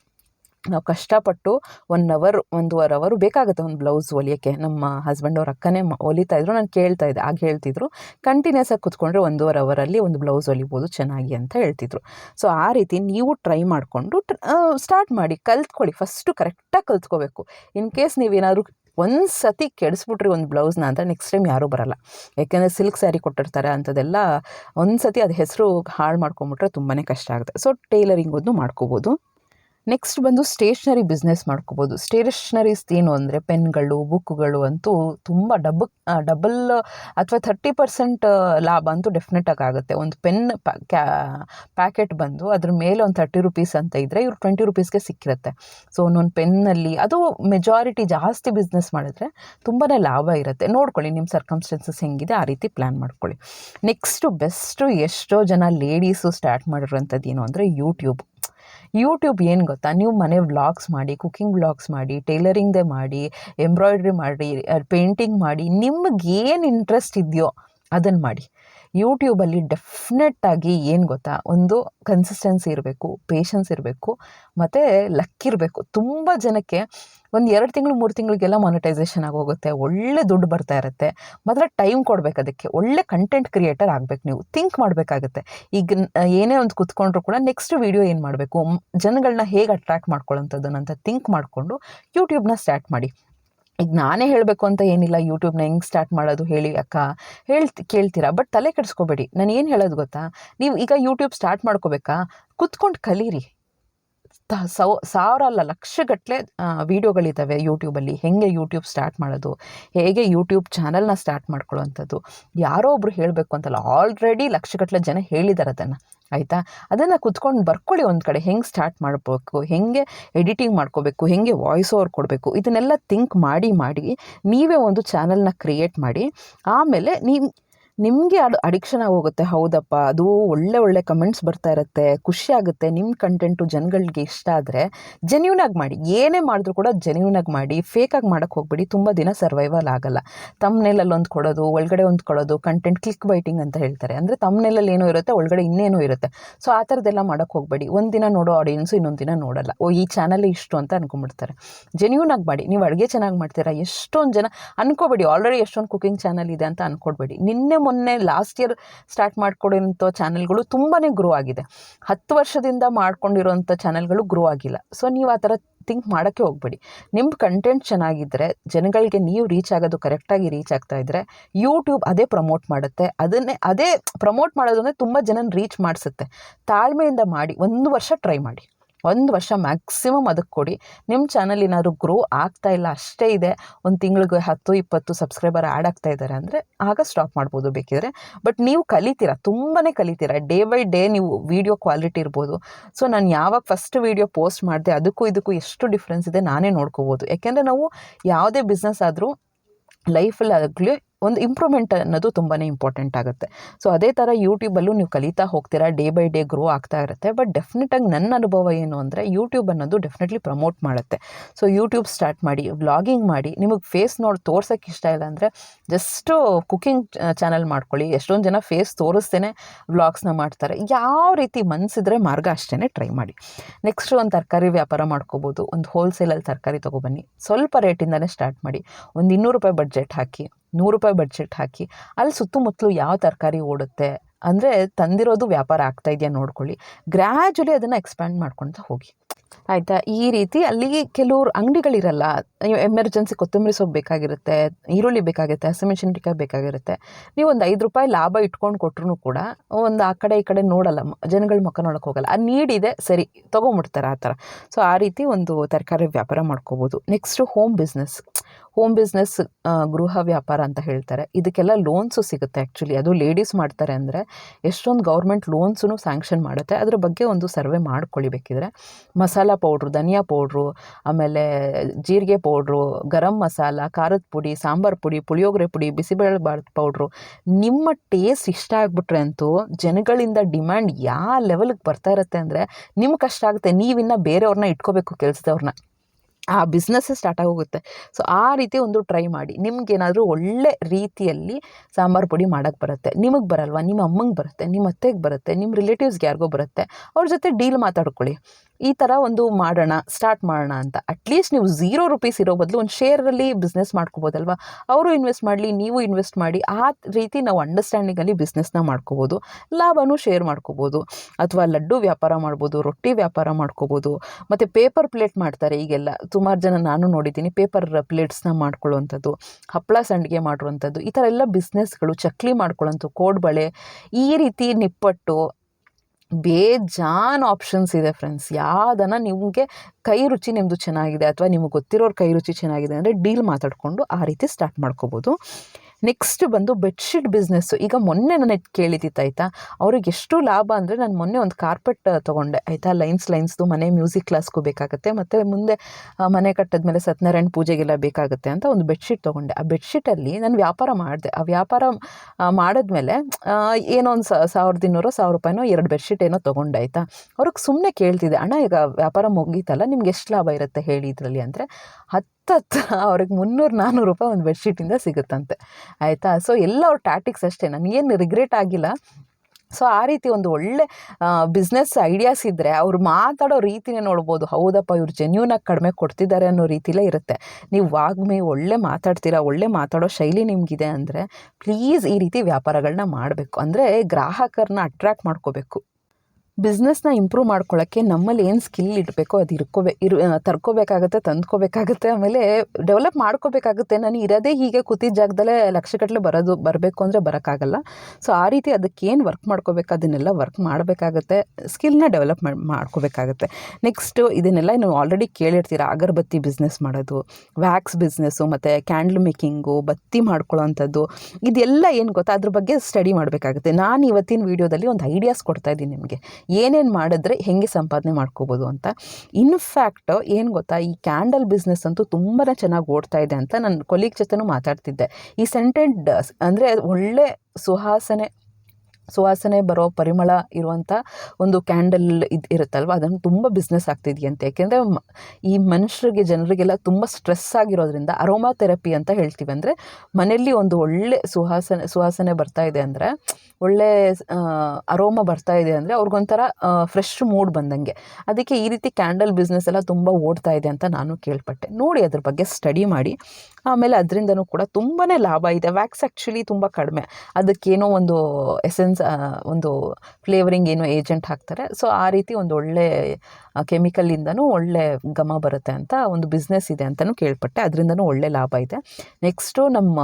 ನಾವು ಕಷ್ಟಪಟ್ಟು ಒನ್ ಅವರ್ ಒಂದೂವರೆ ಅವರು ಬೇಕಾಗುತ್ತೆ ಒಂದು ಬ್ಲೌಸ್ ಹೊಲಿಯೋಕ್ಕೆ. ನಮ್ಮ ಹಸ್ಬೆಂಡ್ ಅವ್ರ ಅಕ್ಕನೇ ಹೊಲಿತಾ ಇದ್ರು, ನಾನು ಕೇಳ್ತಾ ಇದ್ದೆ, ಆಗ ಹೇಳ್ತಿದ್ರು ಕಂಟಿನ್ಯೂಸ್ ಆಗಿ ಕುತ್ಕೊಂಡ್ರೆ ಒಂದೂವರೆ ಅವರಲ್ಲಿ ಒಂದು ಬ್ಲೌಸ್ ಹೊಲಿಬೋದು, ಚೆನ್ನಾಗಿ ಅಂತ ಹೇಳ್ತಿದ್ರು. ಸೊ ಆ ರೀತಿ ನೀವು ಟ್ರೈ ಮಾಡಿಕೊಂಡು ಸ್ಟಾರ್ಟ್ ಮಾಡಿ, ಕಲ್ತ್ಕೊಳ್ಳಿ ಫಸ್ಟು ಕರೆಕ್ಟಾಗಿ ಕಲ್ತ್ಕೋಬೇಕು. ಇನ್ ಕೇಸ್ ನೀವೇನಾದರೂ ಒಂದು ಸತಿ ಕೆಡಿಸ್ಬಿಟ್ರಿ ಒಂದು ಬ್ಲೌಸ್ನ ಅಂದರೆ ನೆಕ್ಸ್ಟ್ ಟೈಮ್ ಯಾರೂ ಬರಲ್ಲ. ಯಾಕೆಂದರೆ ಸಿಲ್ಕ್ ಸ್ಯಾರಿ ಕೊಟ್ಟಿರ್ತಾರೆ ಅಂಥದ್ದೆಲ್ಲ ಒಂದು ಸತಿ ಅದು ಹೆಸರು ಹಾಳು ಮಾಡ್ಕೊಂಬಿಟ್ರೆ ತುಂಬಾ ಕಷ್ಟ ಆಗುತ್ತೆ. ಸೊ ಟೈಲರಿಂಗ್ ಒಂದು ಮಾಡ್ಕೋಬೋದು. ನೆಕ್ಸ್ಟ್ ಬಂದು ಸ್ಟೇಷ್ನರಿ ಬಿಸ್ನೆಸ್ ಮಾಡ್ಕೋಬೋದು. ಸ್ಟೇಷ್ನರೀಸ್ ಏನು ಅಂದರೆ ಪೆನ್ಗಳು ಬುಕ್ಗಳು ಅಂತೂ ತುಂಬ ಡಬ್ ಡಬಲ್ ಅಥವಾ ಥರ್ಟಿ ಪರ್ಸೆಂಟ್ ಲಾಭ ಅಂತೂ ಡೆಫಿನೆಟಾಗಿ ಆಗುತ್ತೆ. ಒಂದು ಪೆನ್ ಕ್ಯಾ ಪ್ಯಾಕೆಟ್ ಬಂದು ಅದ್ರ ಮೇಲೆ ಒಂದು ತರ್ಟಿ ರುಪೀಸ್ ಅಂತ ಇದ್ದರೆ ಇವ್ರು ಟ್ವೆಂಟಿ ರುಪೀಸ್ಗೆ ಸಿಕ್ಕಿರುತ್ತೆ. ಸೊ ಒಂದೊಂದು ಪೆನ್ನಲ್ಲಿ ಅದು ಮೆಜಾರಿಟಿ ಜಾಸ್ತಿ ಬಿಸ್ನೆಸ್ ಮಾಡಿದ್ರೆ ತುಂಬಾ ಲಾಭ ಇರುತ್ತೆ. ನೋಡ್ಕೊಳ್ಳಿ ನಿಮ್ಮ ಸರ್ಕಮ್ಸ್ಟೆನ್ಸಸ್ ಹೆಂಗಿದೆ, ಆ ರೀತಿ ಪ್ಲ್ಯಾನ್ ಮಾಡ್ಕೊಳ್ಳಿ. ನೆಕ್ಸ್ಟು ಬೆಸ್ಟು ಎಷ್ಟೋ ಜನ ಲೇಡೀಸು ಸ್ಟಾರ್ಟ್ ಮಾಡಿರೋಂಥದ್ದು ಏನು ಅಂದರೆ ಯೂಟ್ಯೂಬ್ ಯೂಟ್ಯೂಬ್ ಏನು ಗೊತ್ತಾ? ನೀವು ಮನೆ ವ್ಲಾಗ್ಸ್ ಮಾಡಿ ಕುಕ್ಕಿಂಗ್ ವ್ಲಾಗ್ಸ್ ಮಾಡಿ ಟೈಲರಿಂಗ್ದೇ ಮಾಡಿ ಎಂಬ್ರಾಯ್ಡ್ರಿ ಮಾಡಿ ಪೇಂಟಿಂಗ್ ಮಾಡಿ ನಿಮ್ಗೆ ಏನು ಇಂಟ್ರೆಸ್ಟ್ ಇದೆಯೋ ಅದನ್ನು ಮಾಡಿ. ಯೂಟ್ಯೂಬಲ್ಲಿ ಡೆಫಿನೆಟ್ಟಾಗಿ ಏನು ಗೊತ್ತಾ? ಒಂದು ಕನ್ಸಿಸ್ಟೆನ್ಸಿ ಇರಬೇಕು ಪೇಷನ್ಸ್ ಇರಬೇಕು, ಮತ್ತು ಲಕ್ ಇರಬೇಕು. ತುಂಬ ಜನಕ್ಕೆ ಒಂದು ಎರಡು ತಿಂಗಳು, ಮೂರು ತಿಂಗಳಿಗೆಲ್ಲ ಮಾನಿಟೈಸೇಷನ್ ಆಗೋಗುತ್ತೆ. ಒಳ್ಳೆ ದುಡ್ಡು ಬರ್ತಾ ಇರುತ್ತೆ. ಮಾತ್ರ ಟೈಮ್ ಕೊಡಬೇಕು ಅದಕ್ಕೆ. ಒಳ್ಳೆ ಕಂಟೆಂಟ್ ಕ್ರಿಯೇಟರ್ ಆಗಬೇಕು ನೀವು. ಥಿಂಕ್ ಮಾಡಬೇಕಾಗುತ್ತೆ. ಈಗ ಏನೇ ಒಂದು ಕುತ್ಕೊಂಡ್ರು ಕೂಡ ನೆಕ್ಸ್ಟ್ ವೀಡಿಯೋ ಏನು ಮಾಡಬೇಕು? ಜನಗಳನ್ನ ಹೇಗೆ ಅಟ್ರ್ಯಾಕ್ಟ್ ಮಾಡ್ಕೊಳ್ಳೋಂಥದ್ದು ಅಂತ ಥಿಂಕ್ ಮಾಡಿಕೊಂಡು ಯೂಟ್ಯೂಬ್ನ ಸ್ಟಾರ್ಟ್ ಮಾಡಿ. ಈಗ ನಾನೇ ಹೇಳಬೇಕು ಅಂತ ಏನಿಲ್ಲ ಯೂಟ್ಯೂಬ್ನ ಹೆಂಗೆ ಸ್ಟಾರ್ಟ್ ಮಾಡೋದು ಹೇಳಿ ಅಕ್ಕ. ಹೇಳ್ತಿ, ಕೇಳ್ತೀರಾ? ಬಟ್ ತಲೆ ಕೆಡಿಸ್ಕೋಬೇಡಿ. ನಾನು ಏನು ಹೇಳೋದು ಗೊತ್ತಾ? ನೀವು ಈಗ ಯೂಟ್ಯೂಬ್ ಸ್ಟಾರ್ಟ್ ಮಾಡ್ಕೋಬೇಕಾ? ಕುತ್ಕೊಂಡು ಕಲೀರಿ. ತ ಸಾವಿರ ಅಲ್ಲ ಲಕ್ಷಗಟ್ಟಲೆ ವೀಡಿಯೋಗಳಿದ್ದಾವೆ ಯೂಟ್ಯೂಬಲ್ಲಿ. ಹೇಗೆ ಯೂಟ್ಯೂಬ್ ಸ್ಟಾರ್ಟ್ ಮಾಡೋದು? ಹೇಗೆ ಯೂಟ್ಯೂಬ್ ಚಾನಲ್ನ ಸ್ಟಾರ್ಟ್ ಮಾಡ್ಕೊಳ್ಳೋವಂಥದ್ದು ಯಾರೋ ಒಬ್ರು ಹೇಳಬೇಕು ಅಂತಲ್ಲ. ಆಲ್ರೆಡಿ ಲಕ್ಷಗಟ್ಟಲೆ ಜನ ಹೇಳಿದ್ದಾರೆ ಅದನ್ನು. ಆಯಿತಾ? ಅದನ್ನು ಕುತ್ಕೊಂಡು ಬರ್ಕೊಳ್ಳಿ ಒಂದು ಕಡೆ. ಹೆಂಗೆ ಸ್ಟಾರ್ಟ್ ಮಾಡಬೇಕು? ಹೇಗೆ ಎಡಿಟಿಂಗ್ ಮಾಡ್ಕೋಬೇಕು? ಹೇಗೆ ವಾಯ್ಸ್ ಓವರ್ ಕೊಡಬೇಕು? ಇದನ್ನೆಲ್ಲ ಥಿಂಕ್ ಮಾಡಿ ಮಾಡಿ ನೀವೇ ಒಂದು ಚಾನಲ್ನ ಕ್ರಿಯೇಟ್ ಮಾಡಿ. ಆಮೇಲೆ ನೀವು ನಿಮಗೆ ಅದು ಅಡಿಕ್ಷನ್ ಆಗೋಗುತ್ತೆ. ಹೌದಪ್ಪ. ಅದು ಒಳ್ಳೆ ಒಳ್ಳೆ ಕಮೆಂಟ್ಸ್ ಬರ್ತಾ ಇರುತ್ತೆ. ಖುಷಿ ಆಗುತ್ತೆ. ನಿಮ್ಮ ಕಂಟೆಂಟು ಜನಗಳಿಗೆ ಇಷ್ಟ ಆದರೆ ಜೆನ್ಯೂನಾಗಿ ಮಾಡಿ. ಏನೇ ಮಾಡಿದ್ರು ಕೂಡ ಜೆನ್ಯೂನಾಗಿ ಮಾಡಿ. ಫೇಕಾಗಿ ಮಾಡೋಕ್ಕೆ ಹೋಗ್ಬಿಡಿ. ತುಂಬ ದಿನ ಸರ್ವೈವಲ್ ಆಗಲ್ಲ. ತಮ್ಮನೇಲಲ್ಲಿ ಒಂದು ಕೊಡೋದು, ಒಳಗಡೆ ಒಂದು ಕೊಡೋದು ಕಂಟೆಂಟ್ ಕ್ಲಿಕ್ ಬೈಟಿಂಗ್ ಅಂತ ಹೇಳ್ತಾರೆ. ಅಂದರೆ ತಮ್ಮನೇಲಲ್ಲಿ ಏನೋ ಇರುತ್ತೆ, ಒಳಗಡೆ ಇನ್ನೇನೋ ಇರುತ್ತೆ. ಸೊ ಆ ಥರದ್ದೆಲ್ಲ ಮಾಡೋಕ್ಕೆ ಹೋಗ್ಬೇಡಿ. ಒಂದು ದಿನ ನೋಡೋ ಆಡಿಯನ್ಸು ಇನ್ನೊಂದು ದಿನ ನೋಡಲ್ಲ. ಓ, ಈ ಚಾನಲ್ ಇಷ್ಟು ಅಂತ ಅನ್ಕೊಂಬಿಡ್ತಾರೆ ಜೆನ್ಯೂನಾಗಿ ಮಾಡಿ. ನೀವು ಅಡುಗೆ ಚೆನ್ನಾಗಿ ಮಾಡ್ತೀರಾ? ಎಷ್ಟೊಂದು ಜನ ಅನ್ಕೋಬೇಡಿ. ಆಲ್ರೆಡಿ ಎಷ್ಟೊಂದು ಕುಕಿಂಗ್ ಚಾನಲ್ ಇದೆ ಅಂತ ಅನ್ಕೊಡ್ಬೇಡಿ. ನಿನ್ನೆ ಮೊನ್ನೆ ಲಾಸ್ಟ್ ಇಯರ್ ಸ್ಟಾರ್ಟ್ ಮಾಡ್ಕೊಂಡಿರೋಂಥ ಚಾನಲ್ಗಳು ತುಂಬಾ ಗ್ರೋ ಆಗಿದೆ. ಹತ್ತು ವರ್ಷದಿಂದ ಮಾಡ್ಕೊಂಡಿರೋಂಥ ಚಾನಲ್ಗಳು ಗ್ರೋ ಆಗಿಲ್ಲ. ಸೊ ನೀವು ಆ ಥರ ಥಿಂಕ್ ಮಾಡೋಕ್ಕೆ ಹೋಗಬೇಡಿ. ನಿಮ್ಮ ಕಂಟೆಂಟ್ ಚೆನ್ನಾಗಿದ್ದರೆ ಜನಗಳಿಗೆ ನೀವು ರೀಚ್ ಆಗೋದು ಕರೆಕ್ಟಾಗಿ ರೀಚ್ ಆಗ್ತಾ ಇದ್ದರೆ ಯೂಟ್ಯೂಬ್ ಅದೇ ಪ್ರಮೋಟ್ ಮಾಡುತ್ತೆ. ಅದನ್ನೇ, ಅದೇ ಪ್ರಮೋಟ್ ಮಾಡೋದು ಅಂದರೆ ತುಂಬ ಜನನ ರೀಚ್ ಮಾಡಿಸುತ್ತೆ. ತಾಳ್ಮೆಯಿಂದ ಮಾಡಿ, ಒಂದು ವರ್ಷ ಟ್ರೈ ಮಾಡಿ. ಒಂದು ವರ್ಷ ಮ್ಯಾಕ್ಸಿಮಮ್ ಅದಕ್ಕೆ ಕೊಡಿ. ನಿಮ್ಮ ಚಾನಲ್ ಏನಾದರೂ ಗ್ರೋ ಆಗ್ತಾ ಇಲ್ಲ, ಅಷ್ಟೇ ಇದೆ. ಒಂದು ತಿಂಗಳಿಗೆ ಹತ್ತು, ಇಪ್ಪತ್ತು ಸಬ್ಸ್ಕ್ರೈಬರ್ ಆ್ಯಡ್ ಆಗ್ತಾ ಇದ್ದಾರೆ ಅಂದರೆ ಆಗ ಸ್ಟಾಪ್ ಮಾಡ್ಬೋದು ಬೇಕಿದ್ರೆ. ಬಟ್ ನೀವು ಕಲಿತೀರಾ ತುಂಬಾ ಕಲಿತೀರಾ. ಡೇ ಬೈ ಡೇ ನೀವು ವೀಡಿಯೋ ಕ್ವಾಲಿಟಿ ಇರ್ಬೋದು. ಸೊ ನಾನು ಯಾವಾಗ ಫಸ್ಟ್ ವೀಡಿಯೋ ಪೋಸ್ಟ್ ಮಾಡಿದೆ, ಅದಕ್ಕೂ ಇದಕ್ಕೂ ಎಷ್ಟು ಡಿಫ್ರೆನ್ಸ್ ಇದೆ ನಾನೇ ನೋಡ್ಕೋಬೋದು. ಯಾಕೆಂದರೆ ನಾವು ಯಾವುದೇ ಬಿಸ್ನೆಸ್ ಆದರೂ ಲೈಫಲ್ಲಿ ಆಗಲಿ ಒಂದು ಇಂಪ್ರೂವ್ಮೆಂಟ್ ಅನ್ನೋದು ತುಂಬಾ ಇಂಪಾರ್ಟೆಂಟ್ ಆಗುತ್ತೆ. ಸೊ ಅದೇ ಥರ ಯೂಟ್ಯೂಬಲ್ಲೂ ನೀವು ಕಲಿತಾ ಹೋಗ್ತೀರಾ ಡೇ ಬೈ ಡೇ ಗ್ರೋ ಆಗ್ತಾ ಇರುತ್ತೆ. ಬಟ್ ಡೆಫಿನೆಟಾಗಿ ನನ್ನ ಅನುಭವ ಏನು ಅಂದರೆ ಯೂಟ್ಯೂಬ್ ಅನ್ನೋದು ಡೆಫಿನೆಟ್ಲಿ ಪ್ರಮೋಟ್ ಮಾಡುತ್ತೆ. ಸೊ ಯೂಟ್ಯೂಬ್ ಸ್ಟಾರ್ಟ್ ಮಾಡಿ ವ್ಲಾಗಿಂಗ್ ಮಾಡಿ, ನಿಮಗೆ ಫೇಸ್ ನೋಡಿ ತೋರ್ಸೋಕ್ಕೆ ಇಷ್ಟ ಇಲ್ಲ ಅಂದರೆ ಜಸ್ಟು ಕುಕಿಂಗ್ ಚಾನಲ್ ಮಾಡ್ಕೊಳ್ಳಿ. ಎಷ್ಟೊಂದು ಜನ ಫೇಸ್ ತೋರಿಸ್ತೇನೆ ವ್ಲಾಗ್ಸ್ನ ಮಾಡ್ತಾರೆ. ಯಾವ ರೀತಿ ಮನಸ್ಸಿದ್ರೆ ಮಾರ್ಗ ಅಷ್ಟೇ ಟ್ರೈ ಮಾಡಿ. ನೆಕ್ಸ್ಟ್ ಒಂದು ತರಕಾರಿ ವ್ಯಾಪಾರ ಮಾಡ್ಕೋಬೋದು. ಒಂದು ಹೋಲ್ಸೇಲಲ್ಲಿ ತರಕಾರಿ ತೊಗೊಬನ್ನಿ. ಸ್ವಲ್ಪ ರೇಟಿಂದನೇ ಸ್ಟಾರ್ಟ್ ಮಾಡಿ. ಒಂದು ಇನ್ನೂರು ರೂಪಾಯಿ ಬಡ್ಜೆಟ್ ಹಾಕಿ. ನೂರು ರೂಪಾಯಿ ಬಡ್ಜೆಟ್ ಹಾಕಿ, ಅಲ್ಲಿ ಸುತ್ತಮುತ್ತಲು ಯಾವ ತರಕಾರಿ ಓಡುತ್ತೆ ಅಂದರೆ ತಂದಿರೋದು ವ್ಯಾಪಾರ ಆಗ್ತಾ ಇದೆಯಾ ನೋಡ್ಕೊಳ್ಳಿ. ಗ್ರ್ಯಾಜುಲಿ ಅದನ್ನು ಎಕ್ಸ್ಪ್ಯಾಂಡ್ ಮಾಡ್ಕೊಳ್ತಾ ಹೋಗಿ. ಆಯಿತಾ? ಈ ರೀತಿ ಅಲ್ಲಿ ಕೆಲವ್ರು ಅಂಗಡಿಗಳಿರಲ್ಲ ಎಮರ್ಜೆನ್ಸಿ ಕೊತ್ತಂಬರಿ ಸೊಪ್ಪು ಬೇಕಾಗಿರುತ್ತೆ, ಈರುಳ್ಳಿ ಬೇಕಾಗಿರುತ್ತೆ ಹಸಿಮೆಣಸಿನ್ಕಾಯಿ ಬೇಕಾಗಿರುತ್ತೆ. ನೀವು ಒಂದು ಐದು ರೂಪಾಯಿ ಲಾಭ ಇಟ್ಕೊಂಡು ಕೊಟ್ರು ಕೂಡ ಒಂದು ಆ ಕಡೆ ಈ ಕಡೆ ನೋಡಲ್ಲ ಜನಗಳ ಮುಖ ನೋಡೋಕೆ ಹೋಗಲ್ಲ. ಆ ನೀಡಿದೆ ಸರಿ, ತೊಗೊಂಬಿಡ್ತಾರೆ ಆ ಥರ ಸೊ ಆ ರೀತಿ ಒಂದು ತರಕಾರಿ ವ್ಯಾಪಾರ ಮಾಡ್ಕೋಬೋದು. Next home business home business ಗೃಹ ವ್ಯಾಪಾರ ಅಂತ ಹೇಳ್ತಾರೆ. ಇದಕ್ಕೆಲ್ಲ ಲೋನ್ಸು ಸಿಗುತ್ತೆ ಆ್ಯಕ್ಚುಲಿ ಅದು ಲೇಡೀಸ್ ಮಾಡ್ತಾರೆ ಅಂದರೆ ಎಷ್ಟೊಂದು ಗೌರ್ಮೆಂಟ್ ಲೋನ್ಸೂ ಸ್ಯಾಂಕ್ಷನ್ ಮಾಡುತ್ತೆ. ಅದ್ರ ಬಗ್ಗೆ ಒಂದು ಸರ್ವೆ ಮಾಡ್ಕೊಳ್ಳಿ ಬೇಕಿದ್ರೆ ಮಸಾಲ ಪೌಡ್ರು ಧನಿಯಾ ಪೌಡ್ರು ಆಮೇಲೆ ಜೀರಿಗೆ ಪೌಡ್ರು ಗರಂ ಮಸಾಲ, ಖಾರದ ಪುಡಿ, ಸಾಂಬಾರು ಪುಡಿ, ಪುಳಿಯೋಗರೆ ಪುಡಿ ಬಿಸಿಬೇಳೆ ಬಾತ್ ಪೌಡ್ರು ನಿಮ್ಮ ಟೇಸ್ಟ್ ಇಷ್ಟ ಆಗಿಬಿಟ್ರೆ ಅಂತೂ ಜನಗಳಿಂದ ಡಿಮ್ಯಾಂಡ್ ಯಾವ ಲೆವೆಲ್ಗೆ ಬರ್ತಾ ಇರುತ್ತೆ ಅಂದರೆ ನಿಮ್ಗೆ ಕಷ್ಟ ಆಗುತ್ತೆ. ನೀವಿನ್ನ ಬೇರೆಯವ್ರನ್ನ ಇಟ್ಕೋಬೇಕು ಕೆಲಸದವ್ರನ್ನ. ಆ ಬಿಸ್ನೆಸ್ಸೇ ಸ್ಟಾರ್ಟ್ ಆಗೋಗುತ್ತೆ. ಸೊ ಆ ರೀತಿ ಒಂದು ಟ್ರೈ ಮಾಡಿ. ನಿಮ್ಗೇನಾದರೂ ಒಳ್ಳೆ ರೀತಿಯಲ್ಲಿ ಸಾಂಬಾರು ಪುಡಿ ಮಾಡೋಕ್ಕೆ ಬರುತ್ತೆ. ನಿಮಗೆ ಬರಲ್ವಾ? ನಿಮ್ಮ ಅಮ್ಮಂಗೆ ಬರುತ್ತೆ, ನಿಮ್ಮ ಅತ್ತೆಗೆ ಬರುತ್ತೆ, ನಿಮ್ಮ ರಿಲೇಟಿವ್ಸ್ಗೆ ಯಾರಿಗೋ ಬರುತ್ತೆ. ಅವ್ರ ಜೊತೆ ಡೀಲ್ ಮಾತಾಡ್ಕೊಳ್ಳಿ. ಈ ಥರ ಒಂದು ಮಾಡೋಣ ಸ್ಟಾರ್ಟ್ ಮಾಡೋಣ ಅಂತ. ಅಟ್ಲೀಸ್ಟ್ ನೀವು ಝೀರೋ ರುಪೀಸ್ ಇರೋ ಬದಲು ಒಂದು ಶೇರಲ್ಲಿ ಬಿಸ್ನೆಸ್ ಮಾಡ್ಕೋಬೋದಲ್ವಾ? ಅವರು ಇನ್ವೆಸ್ಟ್ ಮಾಡಲಿ, ನೀವು ಇನ್ವೆಸ್ಟ್ ಮಾಡಿ, ಆ ರೀತಿ ನಾವು ಅಂಡರ್ಸ್ಟ್ಯಾಂಡಿಂಗಲ್ಲಿ ಬಿಸ್ನೆಸ್ನ ಮಾಡ್ಕೋಬೋದು. ಲಾಭನೂ ಶೇರ್ ಮಾಡ್ಕೋಬೋದು. ಅಥವಾ ಲಡ್ಡು ವ್ಯಾಪಾರ ಮಾಡ್ಬೋದು, ರೊಟ್ಟಿ ವ್ಯಾಪಾರ ಮಾಡ್ಕೋಬೋದು. ಮತ್ತು ಪೇಪರ್ ಪ್ಲೇಟ್ ಮಾಡ್ತಾರೆ ಈಗೆಲ್ಲ. ಸುಮಾರು ಜನ ನಾನು ನೋಡಿದ್ದೀನಿ ಪೇಪರ್ ಪ್ಲೇಟ್ಸ್ನ ಮಾಡ್ಕೊಳ್ಳುವಂಥದ್ದು ಹಪ್ಪಳ ಸಂಡಿಗೆ ಮಾಡುವಂಥದ್ದು, ಈ ಥರ ಎಲ್ಲ ಬಿಸ್ನೆಸ್ಗಳು ಚಕ್ಲಿ ಮಾಡ್ಕೊಳ್ಳೋಂಥ ಕೋಡ್ಬಳೆ, ಈ ರೀತಿ ನಿಪ್ಪಟ್ಟು ಬೇಜಾನ್ ಆಪ್ಷನ್ಸ್ ಇದೆ ಫ್ರೆಂಡ್ಸ್ ಯಾವುದನ್ನು ನಿಮಗೆ ಕೈ ರುಚಿ ನಿಮ್ಮದು ಚೆನ್ನಾಗಿದೆ ಅಥವಾ ನಿಮಗೆ ಗೊತ್ತಿರೋರ ಕೈ ರುಚಿ ಚೆನ್ನಾಗಿದೆ ಅಂದರೆ ಡೀಲ್ ಮಾತಾಡಿಕೊಂಡು ಆ ರೀತಿ ಸ್ಟಾರ್ಟ್ ಮಾಡ್ಕೋಬೋದು. ನೆಕ್ಸ್ಟ್ ಬಂದು ಬೆಡ್ಶೀಟ್ ಬಿಸ್ನೆಸ್ಸು ಈಗ ಮೊನ್ನೆ ನನಗೆ ಕೇಳಿದ್ದಿತ್ತು ಆಯಿತಾ? ಅವ್ರಿಗೆ ಎಷ್ಟು ಲಾಭ ಅಂದರೆ ನಾನು ಮೊನ್ನೆ ಒಂದು ಕಾರ್ಪೆಟ್ ತೊಗೊಂಡೆ, ಆಯಿತಾ? ಲೈನ್ಸ್ ಲೈನ್ಸ್ದು ಮನೆ ಮ್ಯೂಸಿಕ್ ಕ್ಲಾಸ್ಗೂ ಬೇಕಾಗುತ್ತೆ, ಮತ್ತು ಮುಂದೆ ಮನೆ ಮನೆ ಕಟ್ಟಿದ್ಮೇಲೆ ಸತ್ಯನಾರಾಯಣ ಪೂಜೆಗೆಲ್ಲ ಬೇಕಾಗುತ್ತೆ ಅಂತ ಒಂದು ಬೆಡ್ಶೀಟ್ ತೊಗೊಂಡೆ. ಆ ಬೆಡ್ಶೀಟಲ್ಲಿ ನಾನು ವ್ಯಾಪಾರ ಮಾಡಿದೆ. ಆ ವ್ಯಾಪಾರ ಮಾಡಿದ್ಮೇಲೆ ಏನೋ ಒಂದು ಸಾವಿರದ ಇನ್ನೂರು ಸಾವಿರ ರೂಪಾಯಿನೋ ಎರಡು ಬೆಡ್ಶೀಟ್ ಏನೋ ತೊಗೊಂಡೆ, ಆಯಿತಾ? ಅವ್ರಿಗೆ ಸುಮ್ಮನೆ ಕೇಳ್ತಿದ್ದೆ, ಅಣ್ಣ, ಈಗ ವ್ಯಾಪಾರ ಮುಗೀತಲ್ಲ, ನಿಮ್ಗೆ ಎಷ್ಟು ಲಾಭ ಇರುತ್ತೆ? ಹೇಳಿ ಇದರಲ್ಲಿ ಅಂದರೆ ಹತ್ತತ್ತು ಅವ್ರಿಗೆ ಮುನ್ನೂರು ನಾನ್ನೂರು ರೂಪಾಯಿ ಒಂದು ಬೆಡ್ಶೀಟಿಂದ ಸಿಗುತ್ತಂತೆ. ಆಯಿತಾ? ಸೊ ಎಲ್ಲ ಅವ್ರ ಟ್ಯಾಟಿಕ್ಸ್ ಅಷ್ಟೇ. ನನಗೇನು ರಿಗ್ರೆಟ್ ಆಗಿಲ್ಲ. ಸೊ ಆ ರೀತಿ ಒಂದು ಒಳ್ಳೆ ಬಿಸ್ನೆಸ್ ಐಡಿಯಾಸ್ ಇದ್ದರೆ ಅವ್ರು ಮಾತಾಡೋ ರೀತಿನೇ ನೋಡ್ಬೋದು. ಹೌದಪ್ಪ, ಇವ್ರು ಜೆನ್ಯೂನಾಗಿ ಕಡಿಮೆ ಕೊಡ್ತಿದ್ದಾರೆ ಅನ್ನೋ ರೀತಿಲೇ ಇರುತ್ತೆ. ನೀವು ವಾಗ್ಮಿ, ಒಳ್ಳೆ ಮಾತಾಡ್ತೀರಾ, ಒಳ್ಳೆ ಮಾತಾಡೋ ಶೈಲಿ ನಿಮಗಿದೆ ಅಂದರೆ ಪ್ಲೀಸ್ ಈ ರೀತಿ ವ್ಯಾಪಾರಗಳನ್ನ ಮಾಡಬೇಕು. ಅಂದರೆ ಗ್ರಾಹಕರನ್ನ ಅಟ್ರ್ಯಾಕ್ಟ್ ಮಾಡ್ಕೋಬೇಕು. ಬಿಸ್ನೆಸ್ನ ಇಂಪ್ರೂವ್ ಮಾಡ್ಕೊಳ್ಳೋಕ್ಕೆ ನಮ್ಮಲ್ಲಿ ಏನು ಸ್ಕಿಲ್ ಇಡಬೇಕು ಅದು ಇರ್ಕೋಬೇ ಇರು ತರ್ಕೋಬೇಕಾಗುತ್ತೆ, ತಂದ್ಕೋಬೇಕಾಗತ್ತೆ, ಆಮೇಲೆ ಡೆವಲಪ್ ಮಾಡ್ಕೋಬೇಕಾಗುತ್ತೆ. ನಾನು ಇರೋದೇ ಹೀಗೆ ಕೂತಿದ್ದ ಜಾಗದಲ್ಲೇ ಲಕ್ಷಗಟ್ಟಲೆ ಬರೋದು ಬರಬೇಕು ಅಂದರೆ ಬರೋಕ್ಕಾಗಲ್ಲ. ಸೊ ಆ ರೀತಿ ಅದಕ್ಕೇನು ವರ್ಕ್ ಮಾಡ್ಕೋಬೇಕು, ಅದನ್ನೆಲ್ಲ ವರ್ಕ್ ಮಾಡಬೇಕಾಗುತ್ತೆ. ಸ್ಕಿಲ್ನ ಡೆವಲಪ್ ಮಾಡಿ ಮಾಡ್ಕೋಬೇಕಾಗತ್ತೆ. ನೆಕ್ಸ್ಟು ಇದನ್ನೆಲ್ಲ ನೀವು ಆಲ್ರೆಡಿ ಕೇಳಿರ್ತೀರ. ಅಗರಬತ್ತಿ ಬಿಸ್ನೆಸ್ ಮಾಡೋದು ವ್ಯಾಕ್ಸ್ ಬಿಸ್ನೆಸ್ಸು ಮತ್ತು ಕ್ಯಾಂಡ್ಲ್ ಮೇಕಿಂಗು ಬತ್ತಿ ಮಾಡ್ಕೊಳ್ಳೋವಂಥದ್ದು ಇದೆಲ್ಲ ಏನು ಗೊತ್ತಾ? ಅದ್ರ ಬಗ್ಗೆ ಸ್ಟಡಿ ಮಾಡಬೇಕಾಗುತ್ತೆ. ನಾನು ಇವತ್ತಿನ ವೀಡಿಯೋದಲ್ಲಿ ಒಂದು ಐಡಿಯಾಸ್ ಕೊಡ್ತಾ ಇದ್ದೀನಿ ನಿಮಗೆ. ಏನೇನು ಮಾಡಿದ್ರೆ ಹೆಂಗೆ ಸಂಪಾದನೆ ಮಾಡ್ಕೋಬೋದು ಅಂತ. ಇನ್ಫ್ಯಾಕ್ಟ್ ಏನು ಗೊತ್ತಾ, ಈ ಕ್ಯಾಂಡಲ್ ಬಿಸ್ನೆಸ್ ಅಂತೂ ತುಂಬಾ ಚೆನ್ನಾಗಿ ಓಡ್ತಾ ಇದೆ ಅಂತ ನನ್ನ ಕೊಲೀಗ್ ಜೊತೆನೂ ಮಾತಾಡ್ತಿದ್ದೆ. ಈ ಸೆಂಟೆಡ್ ಅಂದರೆ ಒಳ್ಳೆ ಸುವಾಸನೆ ಸುವಾಸನೆ ಬರೋ ಪರಿಮಳ ಇರುವಂಥ ಒಂದು ಕ್ಯಾಂಡಲ್ ಇದು ಇರುತ್ತಲ್ವ? ಅದನ್ನು ತುಂಬ ಬಿಸ್ನೆಸ್ ಆಗ್ತಿದೆಯಂತೆ. ಯಾಕೆಂದರೆ ಈ ಮನುಷ್ಯರಿಗೆ, ಜನರಿಗೆಲ್ಲ ತುಂಬ ಸ್ಟ್ರೆಸ್ ಆಗಿರೋದ್ರಿಂದ ಅರೋಮಾ ಥೆರಪಿ ಅಂತ ಹೇಳ್ತೀವಿ. ಅಂದರೆ ಮನೆಯಲ್ಲಿ ಒಂದು ಒಳ್ಳೆ ಸುಹಾಸನೆ ಸುವಾಸನೆ ಬರ್ತಾ ಇದೆ ಅಂದರೆ, ಒಳ್ಳೆ ಅರೋಮ ಬರ್ತಾ ಇದೆ ಅಂದರೆ ಅವ್ರಿಗೊಂಥರ ಫ್ರೆಶ್ ಮೂಡ್ ಬಂದಂಗೆ. ಅದಕ್ಕೆ ಈ ರೀತಿ ಕ್ಯಾಂಡಲ್ ಬಿಸ್ನೆಸ್ ಎಲ್ಲ ತುಂಬ ಓಡ್ತಾ ಇದೆ ಅಂತ ನಾನು ಕೇಳ್ಪಟ್ಟೆ. ನೋಡಿ ಅದ್ರ ಬಗ್ಗೆ ಸ್ಟಡಿ ಮಾಡಿ. ಆಮೇಲೆ ಅದರಿಂದನೂ ಕೂಡ ತುಂಬಾ ಲಾಭ ಇದೆ. ವ್ಯಾಕ್ಸ್ ಆ್ಯಕ್ಚುಲಿ ತುಂಬ ಕಡಿಮೆ. ಅದಕ್ಕೇನೋ ಒಂದು ಎಸೆನ್ಸ್ ಒಂದು ಫ್ಲೇವರಿಂಗ್ ಏನೋ ಏಜೆಂಟ್ ಹಾಕ್ತಾರೆ. ಸೊ ಆ ರೀತಿ ಒಂದು ಒಳ್ಳೆ ಕೆಮಿಕಲಿಂದನೂ ಒಳ್ಳೆ ಘಮ ಬರುತ್ತೆ ಅಂತ ಒಂದು ಬಿಸ್ನೆಸ್ ಇದೆ ಅಂತಲೂ ಕೇಳ್ಪಟ್ಟೆ. ಅದರಿಂದನೂ ಒಳ್ಳೆ ಲಾಭ ಇದೆ. ನೆಕ್ಸ್ಟು ನಮ್ಮ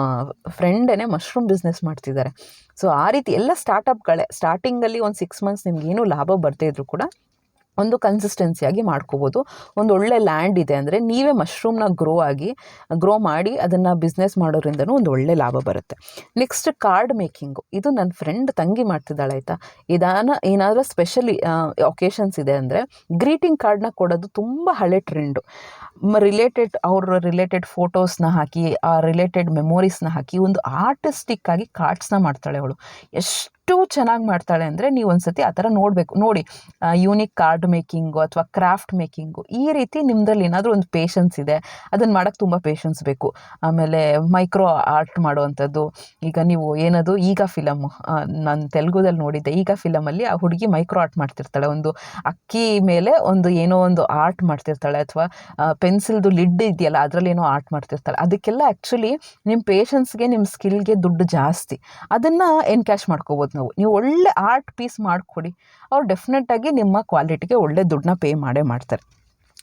ಫ್ರೆಂಡೇ ಮಶ್ರೂಮ್ ಬಿಸ್ನೆಸ್ ಮಾಡ್ತಿದ್ದಾರೆ. ಸೊ ಆ ರೀತಿ ಎಲ್ಲ ಸ್ಟಾರ್ಟಪ್ಗಳೇ ಸ್ಟಾರ್ಟಿಂಗಲ್ಲಿ ಒಂದು ಸಿಕ್ಸ್ ಮಂತ್ಸ್ ನಿಮ್ಗೇನು ಲಾಭ ಬರ್ತಾಯಿದ್ರು ಕೂಡ ಒಂದು ಕನ್ಸಿಸ್ಟೆನ್ಸಿಯಾಗಿ ಮಾಡ್ಕೋಬೋದು. ಒಂದು ಒಳ್ಳೆ ಲ್ಯಾಂಡ್ ಇದೆ ಅಂದರೆ ನೀವೇ ಮಶ್ರೂಮ್ನ ಗ್ರೋ ಆಗಿ ಗ್ರೋ ಮಾಡಿ ಅದನ್ನು ಬಿಸ್ನೆಸ್ ಮಾಡೋದ್ರಿಂದನೂ ಒಂದು ಒಳ್ಳೆ ಲಾಭ ಬರುತ್ತೆ. ನೆಕ್ಸ್ಟ್ ಕಾರ್ಡ್ ಮೇಕಿಂಗು ಇದು ನನ್ನ ಫ್ರೆಂಡ್ ತಂಗಿ ಮಾಡ್ತಿದ್ದಾಳೆ ಆಯಿತಾ? ಇದಾನ ಏನಾದರೂ ಸ್ಪೆಷಲಿ ಒಕೇಶನ್ಸ್ ಇದೆ ಅಂದರೆ ಗ್ರೀಟಿಂಗ್ ಕಾರ್ಡ್ನ ಕೊಡೋದು ತುಂಬ ಹಳೆ ಟ್ರೆಂಡು ರಿಲೇಟೆಡ್ ಅವ್ರ ರಿಲೇಟೆಡ್ ಫೋಟೋಸ್ನ ಹಾಕಿ, ಆ ರಿಲೇಟೆಡ್ ಮೆಮೊರೀಸ್ನ ಹಾಕಿ, ಒಂದು ಆರ್ಟಿಸ್ಟಿಕ್ಕಾಗಿ ಕಾರ್ಡ್ಸ್ನ ಮಾಡ್ತಾಳೆ ಅವಳು. ಎಷ್ಟು ಚೆನ್ನಾಗಿ ಮಾಡ್ತಾಳೆ ಅಂದರೆ ನೀವು ಒಂದ್ಸತಿ ಆ ಥರ ನೋಡಬೇಕು. ನೋಡಿ ಯೂನಿಕ್ ಕಾರ್ಡ್ ಮೇಕಿಂಗು ಅಥವಾ ಕ್ರಾಫ್ಟ್ ಮೇಕಿಂಗು ಈ ರೀತಿ ನಿಮ್ಮದ್ರಲ್ಲಿ ಏನಾದರೂ ಒಂದು ಪೇಷನ್ಸ್ ಇದೆ ಅದನ್ನು ಮಾಡೋಕ್ಕೆ ತುಂಬ ಪೇಷನ್ಸ್ ಬೇಕು. ಆಮೇಲೆ ಮೈಕ್ರೋ ಆರ್ಟ್ ಮಾಡುವಂಥದ್ದು, ಈಗ ನೀವು ಏನದು, ಈಗ ಫಿಲಮ್ ನಾನು ತೆಲುಗುದಲ್ಲಿ ನೋಡಿದ್ದೆ, ಈಗ ಫಿಲಮಲ್ಲಿ ಆ ಹುಡುಗಿ ಮೈಕ್ರೋ ಆರ್ಟ್ ಮಾಡ್ತಿರ್ತಾಳೆ. ಒಂದು ಅಕ್ಕಿ ಮೇಲೆ ಒಂದು ಏನೋ ಒಂದು ಆರ್ಟ್ ಮಾಡ್ತಿರ್ತಾಳೆ ಅಥವಾ ಪೆನ್ಸಿಲ್ದು ಲಿಡ್ ಇದೆಯಲ್ಲ, ಅದರಲ್ಲಿ ಏನೋ ಆರ್ಟ್ ಮಾಡ್ತಿರ್ತಾಳೆ. ಅದಕ್ಕೆಲ್ಲ ಆ್ಯಕ್ಚುಲಿ ನಿಮ್ಮ ಪೇಷನ್ಸ್ಗೆ ನಿಮ್ಮ ಸ್ಕಿಲ್ಗೆ ದುಡ್ಡು ಜಾಸ್ತಿ. ಅದನ್ನು ಎನ್ಕ್ಯಾಶ್ ಮಾಡ್ಕೋಬೋದು. ನಾವು. ನೀವು ಒಳ್ಳೆ ಆರ್ಟ್ ಪೀಸ್ ಮಾಡಿಕೊಡಿ. ಅವ್ರು ಡೆಫಿನೆಟ್ಟಾಗಿ ನಿಮ್ಮ ಕ್ವಾಲಿಟಿಗೆ ಒಳ್ಳೆ ದುಡ್ಡನ್ನ ಪೇ ಮಾಡೇ ಮಾಡ್ತಾರೆ.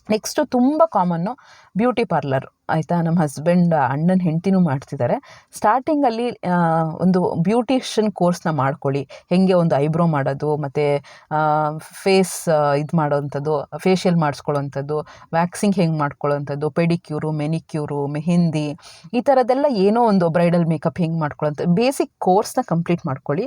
ನೆಕ್ಸ್ಟು ತುಂಬ ಕಾಮನ್ನು ಬ್ಯೂಟಿ ಪಾರ್ಲರ್ ಆಯಿತಾ ನಮ್ಮ ಹಸ್ಬೆಂಡ್ ಅಣ್ಣನ ಹೆಂಡ್ತಿನೂ ಮಾಡ್ತಿದ್ದಾರೆ ಸ್ಟಾರ್ಟಿಂಗಲ್ಲಿ ಒಂದು ಬ್ಯೂಟಿಷಿಯನ್ ಕೋರ್ಸ್ನ ಮಾಡ್ಕೊಳ್ಳಿ. ಹೇಗೆ ಒಂದು ಐಬ್ರೋ ಮಾಡೋದು, ಮತ್ತು ಫೇಸ್ ಇದು ಮಾಡೋವಂಥದ್ದು ಫೇಶಿಯಲ್ ಮಾಡಿಸ್ಕೊಳ್ಳೋವಂಥದ್ದು ವ್ಯಾಕ್ಸಿಂಗ್ ಹೆಂಗೆ ಮಾಡ್ಕೊಳ್ಳೋವಂಥದ್ದು ಪೆಡಿಕ್ಯೂರು ಮೆನಿಕ್ಯೂರು ಮೆಹೆಂದಿ, ಈ ಥರದ್ದೆಲ್ಲ ಏನೋ ಒಂದು ಬ್ರೈಡಲ್ ಮೇಕಪ್ ಹೆಂಗೆ ಮಾಡ್ಕೊಳ್ಳೋಂಥ ಬೇಸಿಕ್ ಕೋರ್ಸ್ನ ಕಂಪ್ಲೀಟ್ ಮಾಡ್ಕೊಳ್ಳಿ.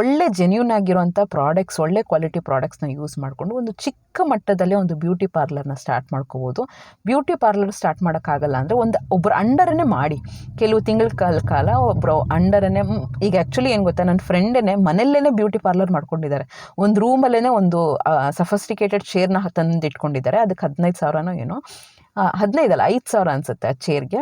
ಒಳ್ಳೆ ಜೆನ್ಯೂನ್ ಆಗಿರುವಂಥ ಪ್ರಾಡಕ್ಟ್ಸ್ ಒಳ್ಳೆ ಕ್ವಾಲಿಟಿ ಪ್ರಾಡಕ್ಟ್ಸ್ನ ಯೂಸ್ ಮಾಡಿಕೊಂಡು, ಒಂದು ಚಿಕ್ಕ ಮಟ್ಟದಲ್ಲೇ ಒಂದು ಬ್ಯೂಟಿ ಪಾರ್ಲರ್ನ ಸ್ಟಾರ್ಟ್ ಮಾಡ್ಕೋಬೋದು. ಬ್ಯೂಟಿ ಪಾರ್ಲರ್ ಸ್ಟಾರ್ಟ್ ಮಾಡೋಕ್ಕಾಗಲ್ಲ ಅಂದರೆ ಒಂದು ಒಬ್ಬರು ಅಂಡರನ್ನೇ ಮಾಡಿ. ಕೆಲವು ತಿಂಗಳ ಕಾಲ ಕಾಲ ಒಬ್ಬರು ಅಂಡರನ್ನೇ ಈಗ ಆ್ಯಕ್ಚುಲಿ ಏನು ಗೊತ್ತಾ ನನ್ನ ಫ್ರೆಂಡೇ ಮನೆಯಲ್ಲೇ ಬ್ಯೂಟಿ ಪಾರ್ಲರ್ ಮಾಡ್ಕೊಂಡಿದ್ದಾರೆ. ಒಂದು ರೂಮಲ್ಲೇ ಒಂದು ಸಫಸ್ಟಿಕೇಟೆಡ್ ಚೇರ್ನ ತಂದು ಇಟ್ಕೊಂಡಿದ್ದಾರೆ ಅದಕ್ಕೆ ಹದಿನೈದು ಸಾವಿರನೋ ಏನೋ ಹದಿನೈದಲ್ಲ, ಐದು ಸಾವಿರ ಅನಿಸುತ್ತೆ ಆ ಚೇರ್ಗೆ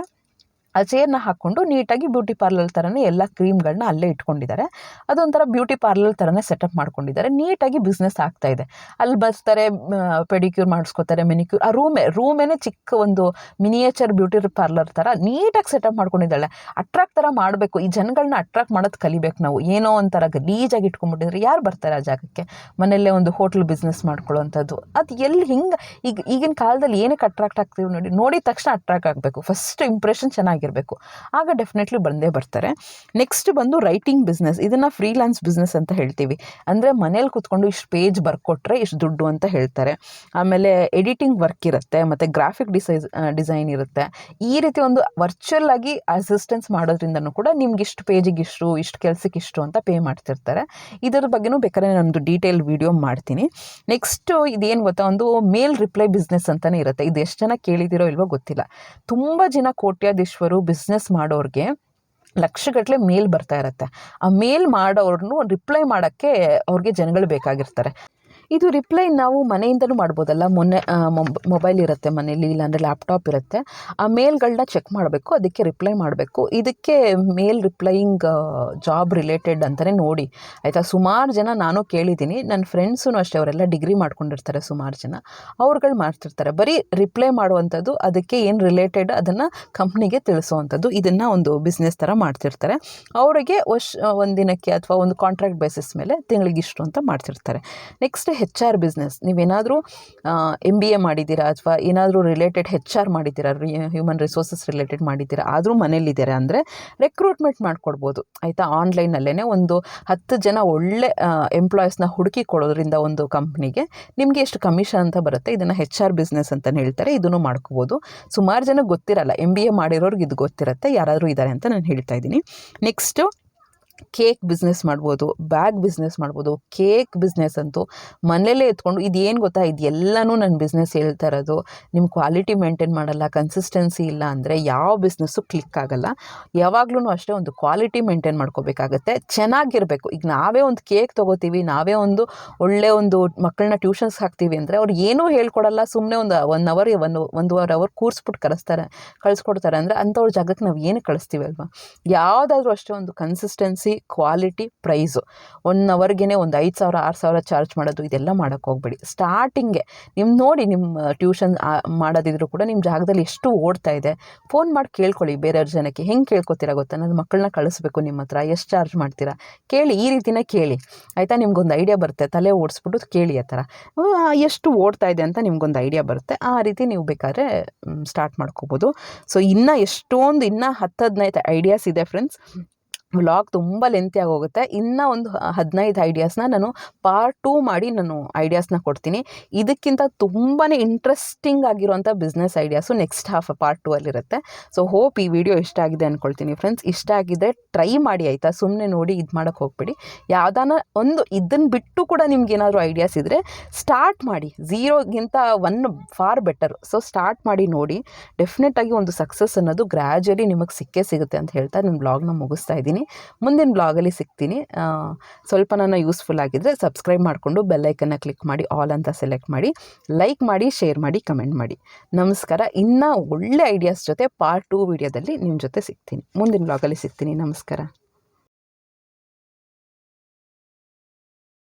ಆ ಚೇರ್ನ ಹಾಕ್ಕೊಂಡು ನೀಟಾಗಿ ಬ್ಯೂಟಿ ಪಾರ್ಲರ್ ಥರನೇ ಎಲ್ಲ ಕ್ರೀಮ್ಗಳನ್ನ ಅಲ್ಲೇ ಇಟ್ಕೊಂಡಿದ್ದಾರೆ. ಅದೊಂಥರ ಬ್ಯೂಟಿ ಪಾರ್ಲರ್ ಥರನೇ ಸೆಟಪ್ ಮಾಡ್ಕೊಂಡಿದ್ದಾರೆ. ನೀಟಾಗಿ ಬಿಸ್ನೆಸ್ ಆಗ್ತಾ ಇದೆ. ಅಲ್ಲಿ ಬರ್ತಾರೆ ಪೆಡಿಕ್ಯೂರ್ ಮಾಡಿಸ್ಕೋತಾರೆ, ಮೆನಿಕ್ಯೂರ್. ಆ ರೂಮೇ, ರೂಮೇನೆ ಚಿಕ್ಕ ಒಂದು ಮಿನಿಯೇಚರ್ ಬ್ಯೂಟಿ ಪಾರ್ಲರ್ ಥರ ನೀಟಾಗಿ ಸೆಟಪ್ ಮಾಡ್ಕೊಂಡಿದ್ದಾಳೆ. ಅಟ್ರಾಕ್ಟ್ ಥರ ಮಾಡಬೇಕು. ಈ ಜನಗಳನ್ನ ಅಟ್ರಾಕ್ಟ್ ಮಾಡೋದು ಕಲಿಬೇಕು ನಾವು. ಏನೋ ಒಂಥರ ಗಲೀಜಾಗಿ ಇಟ್ಕೊಂಡ್ಬಿಟ್ಟಿದ್ರೆ ಯಾರು ಬರ್ತಾರೆ ಆ ಜಾಗಕ್ಕೆ? ಮನೆಯಲ್ಲೇ ಒಂದು ಹೋಟ್ಲ್ ಬಿಸ್ನೆಸ್ ಮಾಡ್ಕೊಳ್ಳೋವಂಥದ್ದು ಅದು ಎಲ್ಲಿ ಹಿಂಗೆ, ಈಗ ಈಗಿನ ಕಾಲದಲ್ಲಿ ಏನಕ್ಕೆ ಅಟ್ರಾಕ್ಟ್ ಆಗ್ತೀವಿ ನೋಡಿ. ನೋಡಿದ ತಕ್ಷಣ ಅಟ್ರಾಕ್ಟ್ ಆಗಬೇಕು. ಫಸ್ಟ್ ಇಂಪ್ರೆಷನ್ ಚೆನ್ನಾಗಿರಬೇಕು ಆಗ ಡೆಫಿನೆಟ್ಲಿ ಬಂದೇ ಬರ್ತಾರೆ. ನೆಕ್ಸ್ಟ್ ಬಂದು ರೈಟಿಂಗ್ ಬಿಸ್ನೆಸ್ ಇದನ್ನು ಫ್ರೀಲಾನ್ಸ್ ಬಿಸ್ನೆಸ್ ಅಂತ ಹೇಳ್ತೀವಿ. ಅಂದರೆ ಮನೇಲಿ ಕೂತ್ಕೊಂಡು ಇಷ್ಟು ಪೇಜ್ ಬರ್ಕೊಟ್ರೆ ಇಷ್ಟು ದುಡ್ಡು ಅಂತ ಹೇಳ್ತಾರೆ. ಆಮೇಲೆ ಎಡಿಟಿಂಗ್ ವರ್ಕ್ ಇರುತ್ತೆ, ಮತ್ತು ಗ್ರಾಫಿಕ್ ಡಿಸೈಸ್ ಡಿಸೈನ್ ಇರುತ್ತೆ. ಈ ರೀತಿ ಒಂದು ವರ್ಚುವಲ್ ಆಗಿ ಅಸಿಸ್ಟೆನ್ಸ್ ಮಾಡೋದ್ರಿಂದನೂ ಕೂಡ ನಿಮ್ಗೆ ಇಷ್ಟು ಪೇಜಿಗೆ ಇಷ್ಟು ಇಷ್ಟು ಕೆಲಸಕ್ಕೆ ಇಷ್ಟು ಅಂತ ಪೇ ಮಾಡ್ತಿರ್ತಾರೆ. ಇದರ ಬಗ್ಗೆನೂ ಬೇಕಾದ್ರೆ ನಾನೊಂದು ಡೀಟೇಲ್ ವಿಡಿಯೋ ಮಾಡ್ತೀನಿ. ನೆಕ್ಸ್ಟು ಇದೇನು ಗೊತ್ತಾ, ಒಂದು ಮೇಲ್ ರಿಪ್ಲೈ ಬಿಸ್ನೆಸ್ ಅಂತಲೇ ಇರುತ್ತೆ. ಇದು ಎಷ್ಟು ಜನ ಕೇಳಿದಿರೋ ಇಲ್ವೋ ಗೊತ್ತಿಲ್ಲ. ತುಂಬ ಜನ ಕೋಟ್ಯಾಧೀಶ್ವರು ಬಿಸ್ನೆಸ್ ಮಾಡೋರಿಗೆ ಲಕ್ಷಗಟ್ಟಲೆ ಮೇಲ್ ಬರ್ತಾ ಇರುತ್ತೆ. ಆ ಮೇಲ್ ಮಾಡೋರ್ನು ರಿಪ್ಲೈ ಮಾಡೋಕ್ಕೆ ಅವ್ರಿಗೆ ಜನಗಳು ಬೇಕಾಗಿರ್ತಾರೆ. ಇದು ರಿಪ್ಲೈ ನಾವು ಮನೆಯಿಂದಲೂ ಮಾಡ್ಬೋದಲ್ಲ? ಮೊನ್ನೆ ಮೊಬೈಲ್ ಇರುತ್ತೆ ಮನೇಲಿ, ಇಲ್ಲಾಂದರೆ ಲ್ಯಾಪ್ಟಾಪ್ ಇರುತ್ತೆ. ಆ ಮೇಲ್ಗಳನ್ನ ಚೆಕ್ ಮಾಡಬೇಕು, ಅದಕ್ಕೆ ರಿಪ್ಲೈ ಮಾಡಬೇಕು. ಇದಕ್ಕೆ ಮೇಲ್ ರಿಪ್ಲೈಯಿಂಗ್ ಜಾಬ್ ರಿಲೇಟೆಡ್ ಅಂತಲೇ ನೋಡಿ. ಆಯಿತಾ? ಸುಮಾರು ಜನ ನಾನು ಕೇಳಿದ್ದೀನಿ. ನನ್ನ ಫ್ರೆಂಡ್ಸೂ ಅಷ್ಟೇ, ಅವರೆಲ್ಲ ಡಿಗ್ರಿ ಮಾಡ್ಕೊಂಡಿರ್ತಾರೆ ಸುಮಾರು ಜನ. ಅವ್ರುಗಳು ಮಾಡ್ತಿರ್ತಾರೆ. ಬರೀ ರಿಪ್ಲೈ ಮಾಡುವಂಥದ್ದು, ಅದಕ್ಕೆ ಏನು ರಿಲೇಟೆಡ್ ಅದನ್ನು ಕಂಪ್ನಿಗೆ ತಿಳಿಸುವಂಥದ್ದು, ಇದನ್ನು ಒಂದು ಬಿಸ್ನೆಸ್ ಥರ ಮಾಡ್ತಿರ್ತಾರೆ. ಅವರಿಗೆ ವರ್ಷ ಒಂದು ದಿನಕ್ಕೆ ಅಥವಾ ಒಂದು ಕಾಂಟ್ರಾಕ್ಟ್ ಬೇಸಿಸ್ ಮೇಲೆ ತಿಂಗಳಿಗೆ ಇಷ್ಟು ಅಂತ ಮಾಡ್ತಿರ್ತಾರೆ. ನೆಕ್ಸ್ಟ್ ಹೆಚ್ ಆರ್ ಬಿಸ್ನೆಸ್ ನೀವೇನಾದರೂ ಎಂ ಬಿ ಎ ಮಾಡಿದ್ದೀರಾ ಅಥವಾ ಏನಾದರೂ ರಿಲೇಟೆಡ್ ಹೆಚ್ ಆರ್ ಮಾಡಿದ್ದೀರಾ ಹ್ಯೂಮನ್ ರಿಸೋರ್ಸಸ್ ರಿಲೇಟೆಡ್ ಮಾಡಿದ್ದೀರಾ, ಆದರೂ ಮನೇಲಿದ್ದೀರಾ ಅಂದರೆ ರೆಕ್ರೂಟ್ಮೆಂಟ್ ಮಾಡಿಕೊಡ್ಬೋದು. ಆಯಿತಾ? ಆನ್ಲೈನಲ್ಲೇ ಒಂದು ಹತ್ತು ಜನ ಒಳ್ಳೆ ಎಂಪ್ಲಾಯೀಸ್ನ ಹುಡುಕಿ ಕೊಡೋದ್ರಿಂದ ಒಂದು ಕಂಪ್ನಿಗೆ ನಿಮಗೆ ಎಷ್ಟು ಕಮಿಷನ್ ಅಂತ ಬರುತ್ತೆ. ಇದನ್ನು ಹೆಚ್ ಆರ್ ಬಿಸ್ನೆಸ್ ಅಂತಲೇ ಹೇಳ್ತಾರೆ. ಇದನ್ನು ಮಾಡ್ಕೋಬೋದು. ಸುಮಾರು ಜನ ಗೊತ್ತಿರಲ್ಲ. ಎಂ ಬಿ ಎ ಮಾಡಿರೋರ್ಗೆ ಇದು ಗೊತ್ತಿರುತ್ತೆ. ಯಾರಾದರೂ ಇದ್ದಾರೆ ಅಂತ ನಾನು ಹೇಳ್ತಾ ಇದ್ದೀನಿ. ನೆಕ್ಸ್ಟು ಕೇಕ್ ಬಿಸ್ನೆಸ್ ಮಾಡ್ಬೋದು ಬ್ಯಾಗ್ ಬಿಸ್ನೆಸ್ ಮಾಡ್ಬೋದು, ಕೇಕ್ ಬಿಸ್ನೆಸ್ ಅಂತೂ ಮನೆಯಲ್ಲೇ ಎತ್ಕೊಂಡು ಇದೇನು ಗೊತ್ತಾ? ಇದು ಎಲ್ಲನೂ ನನ್ನ ಬಿಸ್ನೆಸ್ ಹೇಳ್ತಾ ಇರೋದು. ನಿಮ್ಮ ಕ್ವಾಲಿಟಿ ಮೇಂಟೈನ್ ಮಾಡಲ್ಲ ಕನ್ಸಿಸ್ಟೆನ್ಸಿ ಇಲ್ಲ ಅಂದರೆ ಯಾವ ಬಿಸ್ನೆಸ್ಸು ಕ್ಲಿಕ್ ಆಗಲ್ಲ. ಯಾವಾಗಲೂ ಅಷ್ಟೇ ಒಂದು ಕ್ವಾಲಿಟಿ ಮೇಂಟೈನ್ ಮಾಡ್ಕೋಬೇಕಾಗತ್ತೆ. ಚೆನ್ನಾಗಿರಬೇಕು. ಈಗ ನಾವೇ ಒಂದು ಕೇಕ್ ತೊಗೋತೀವಿ, ನಾವೇ ಒಂದು ಒಳ್ಳೆ ಒಂದು ಮಕ್ಕಳನ್ನ ಟ್ಯೂಷನ್ಸ್ ಹಾಕ್ತೀವಿ ಅಂದರೆ ಅವ್ರು ಏನೂ ಹೇಳ್ಕೊಡಲ್ಲ. ಸುಮ್ಮನೆ ಒಂದು ಒನ್ ಅವರ್ ಒಂದು ಒಂದೂವರೆ ಅವರ್ ಕೂರಿಸ್ಬಿಟ್ಟು ಕಳಿಸ್ತಾರೆ, ಕಳಿಸ್ಕೊಡ್ತಾರೆ ಅಂದರೆ ಅಂಥವ್ರ ಜಾಗಕ್ಕೆ ನಾವು ಏನು ಕಳಿಸ್ತೀವಿ ಅಲ್ವಾ ಯಾವುದಾದ್ರೂ ಅಷ್ಟೇ ಒಂದು ಕನ್ಸಿಸ್ಟೆನ್ಸಿ ಕ್ವಾಲಿಟಿ ಪ್ರೈಸು ಒನ್ ಅವರ್ಗೆ ಒಂದು ಐದು ಸಾವಿರ, ಆರು ಸಾವಿರ ಚಾರ್ಜ್ ಮಾಡೋದು, ಇದೆಲ್ಲ ಮಾಡೋಕ್ಕೆ ಹೋಗ್ಬೇಡಿ. ಸ್ಟಾರ್ಟಿಂಗೆ ನಿಮ್ಮ ನೋಡಿ ನಿಮ್ಮ ಟ್ಯೂಷನ್ ಮಾಡೋದಿದ್ರು ಕೂಡ ನಿಮ್ಮ ಜಾಗದಲ್ಲಿ ಎಷ್ಟು ಓಡ್ತಾ ಇದೆ ಫೋನ್ ಮಾಡಿ ಕೇಳ್ಕೊಳ್ಳಿ ಬೇರೆಯವ್ರ ಜನಕ್ಕೆ. ಹೆಂಗೆ ಕೇಳ್ಕೊತೀರಾ ಗೊತ್ತಾ? ನನ್ನ ಮಕ್ಕಳನ್ನ ಕಳಿಸ್ಬೇಕು ನಿಮ್ಮ ಹತ್ರ. ಎಷ್ಟು ಚಾರ್ಜ್ ಮಾಡ್ತೀರಾ? ಕೇಳಿ, ಈ ರೀತಿನೇ ಕೇಳಿ. ಆಯಿತಾ? ನಿಮ್ಗೊಂದು ಐಡಿಯಾ ಬರುತ್ತೆ. ತಲೆ ಓಡಿಸ್ಬಿಟ್ಟು ಕೇಳಿ ಆ ಥರ. ಎಷ್ಟು ಓಡ್ತಾ ಇದೆ ಅಂತ ನಿಮ್ಗೊಂದು ಐಡಿಯಾ ಬರುತ್ತೆ. ಆ ರೀತಿ ನೀವು ಬೇಕಾದ್ರೆ ಸ್ಟಾರ್ಟ್ ಮಾಡ್ಕೋಬೋದು. ಸೊ ಇನ್ನೂ ಎಷ್ಟೊಂದು, ಇನ್ನೂ ಹತ್ತು ಹದಿನೈದು ಐಡಿಯಾಸ್ ಇದೆ ಫ್ರೆಂಡ್ಸ್ ವ್ಲಾಗ್ ತುಂಬ ಲೆಂತಿಯಾಗಿ ಹೋಗುತ್ತೆ ಇನ್ನೂ ಒಂದು ಹದಿನೈದು ಐಡಿಯಾಸ್ನ ನಾನು ಪಾರ್ಟ್ ಟೂ ಮಾಡಿ ನಾನು ಐಡಿಯಾಸ್ನ ಕೊಡ್ತೀನಿ. ಇದಕ್ಕಿಂತ ತುಂಬಾ ಇಂಟ್ರೆಸ್ಟಿಂಗ್ ಆಗಿರುವಂಥ business ideas next half part two ಅಲ್ಲಿರುತ್ತೆ. So hope ಈ ವಿಡಿಯೋ ಇಷ್ಟ ಆಗಿದೆ ಅಂದ್ಕೊಳ್ತೀನಿ ಫ್ರೆಂಡ್ಸ್ ಇಷ್ಟ ಆಗಿದ್ದರೆ ಟ್ರೈ ಮಾಡಿ ಆಯಿತಾ? ಸುಮ್ಮನೆ ನೋಡಿ ಇದು ಮಾಡೋಕ್ಕೆ ಹೋಗ್ಬೇಡಿ. ಯಾವ್ದಾನ ಒಂದು ಇದನ್ನು ಬಿಟ್ಟು ಕೂಡ ನಿಮ್ಗೇನಾದರೂ ಐಡಿಯಾಸ್ ಇದ್ದರೆ ಸ್ಟಾರ್ಟ್ ಮಾಡಿ. ಝೀರೋಗಿಂತ one for better so start ಮಾಡಿ ನೋಡಿ. ಡೆಫಿನೆಟಾಗಿ ಒಂದು ಸಕ್ಸಸ್ ಅನ್ನೋದು ಗ್ರ್ಯಾಜುವಲಿ ನಿಮಗೆ ಸಿಕ್ಕೇ ಸಿಗುತ್ತೆ ಅಂತ ಹೇಳ್ತಾ ನಿಮ್ಮ ಬ್ಲಾಗ್ನ ಮುಗಿಸ್ತಾ ಇದ್ದೀನಿ. ಮುಂದಿನ ಬ್ಲಾಗಲ್ಲಿ ಸಿಗ್ತೀನಿ. ಸ್ವಲ್ಪ ನನ್ನ ಯೂಸ್ಫುಲ್ ಆಗಿದ್ದರೆ ಸಬ್ಸ್ಕ್ರೈಬ್ ಮಾಡಿಕೊಂಡು ಬೆಲ್ಲೈಕನ್ನ ಕ್ಲಿಕ್ ಮಾಡಿ ಆಲ್ ಅಂತ ಸೆಲೆಕ್ಟ್ ಮಾಡಿ ಲೈಕ್ ಮಾಡಿ ಶೇರ್ ಮಾಡಿ ಕಮೆಂಟ್ ಮಾಡಿ. ನಮಸ್ಕಾರ. ಇನ್ನೂ ಒಳ್ಳೆ ಐಡಿಯಾಸ್ ಜೊತೆ ಪಾರ್ಟ್ ಟೂ ವಿಡಿಯೋದಲ್ಲಿ ನಿಮ್ಮ ಜೊತೆ ಸಿಗ್ತೀನಿ. ಮುಂದಿನ ಬ್ಲಾಗಲ್ಲಿ ಸಿಗ್ತೀನಿ. ನಮಸ್ಕಾರ.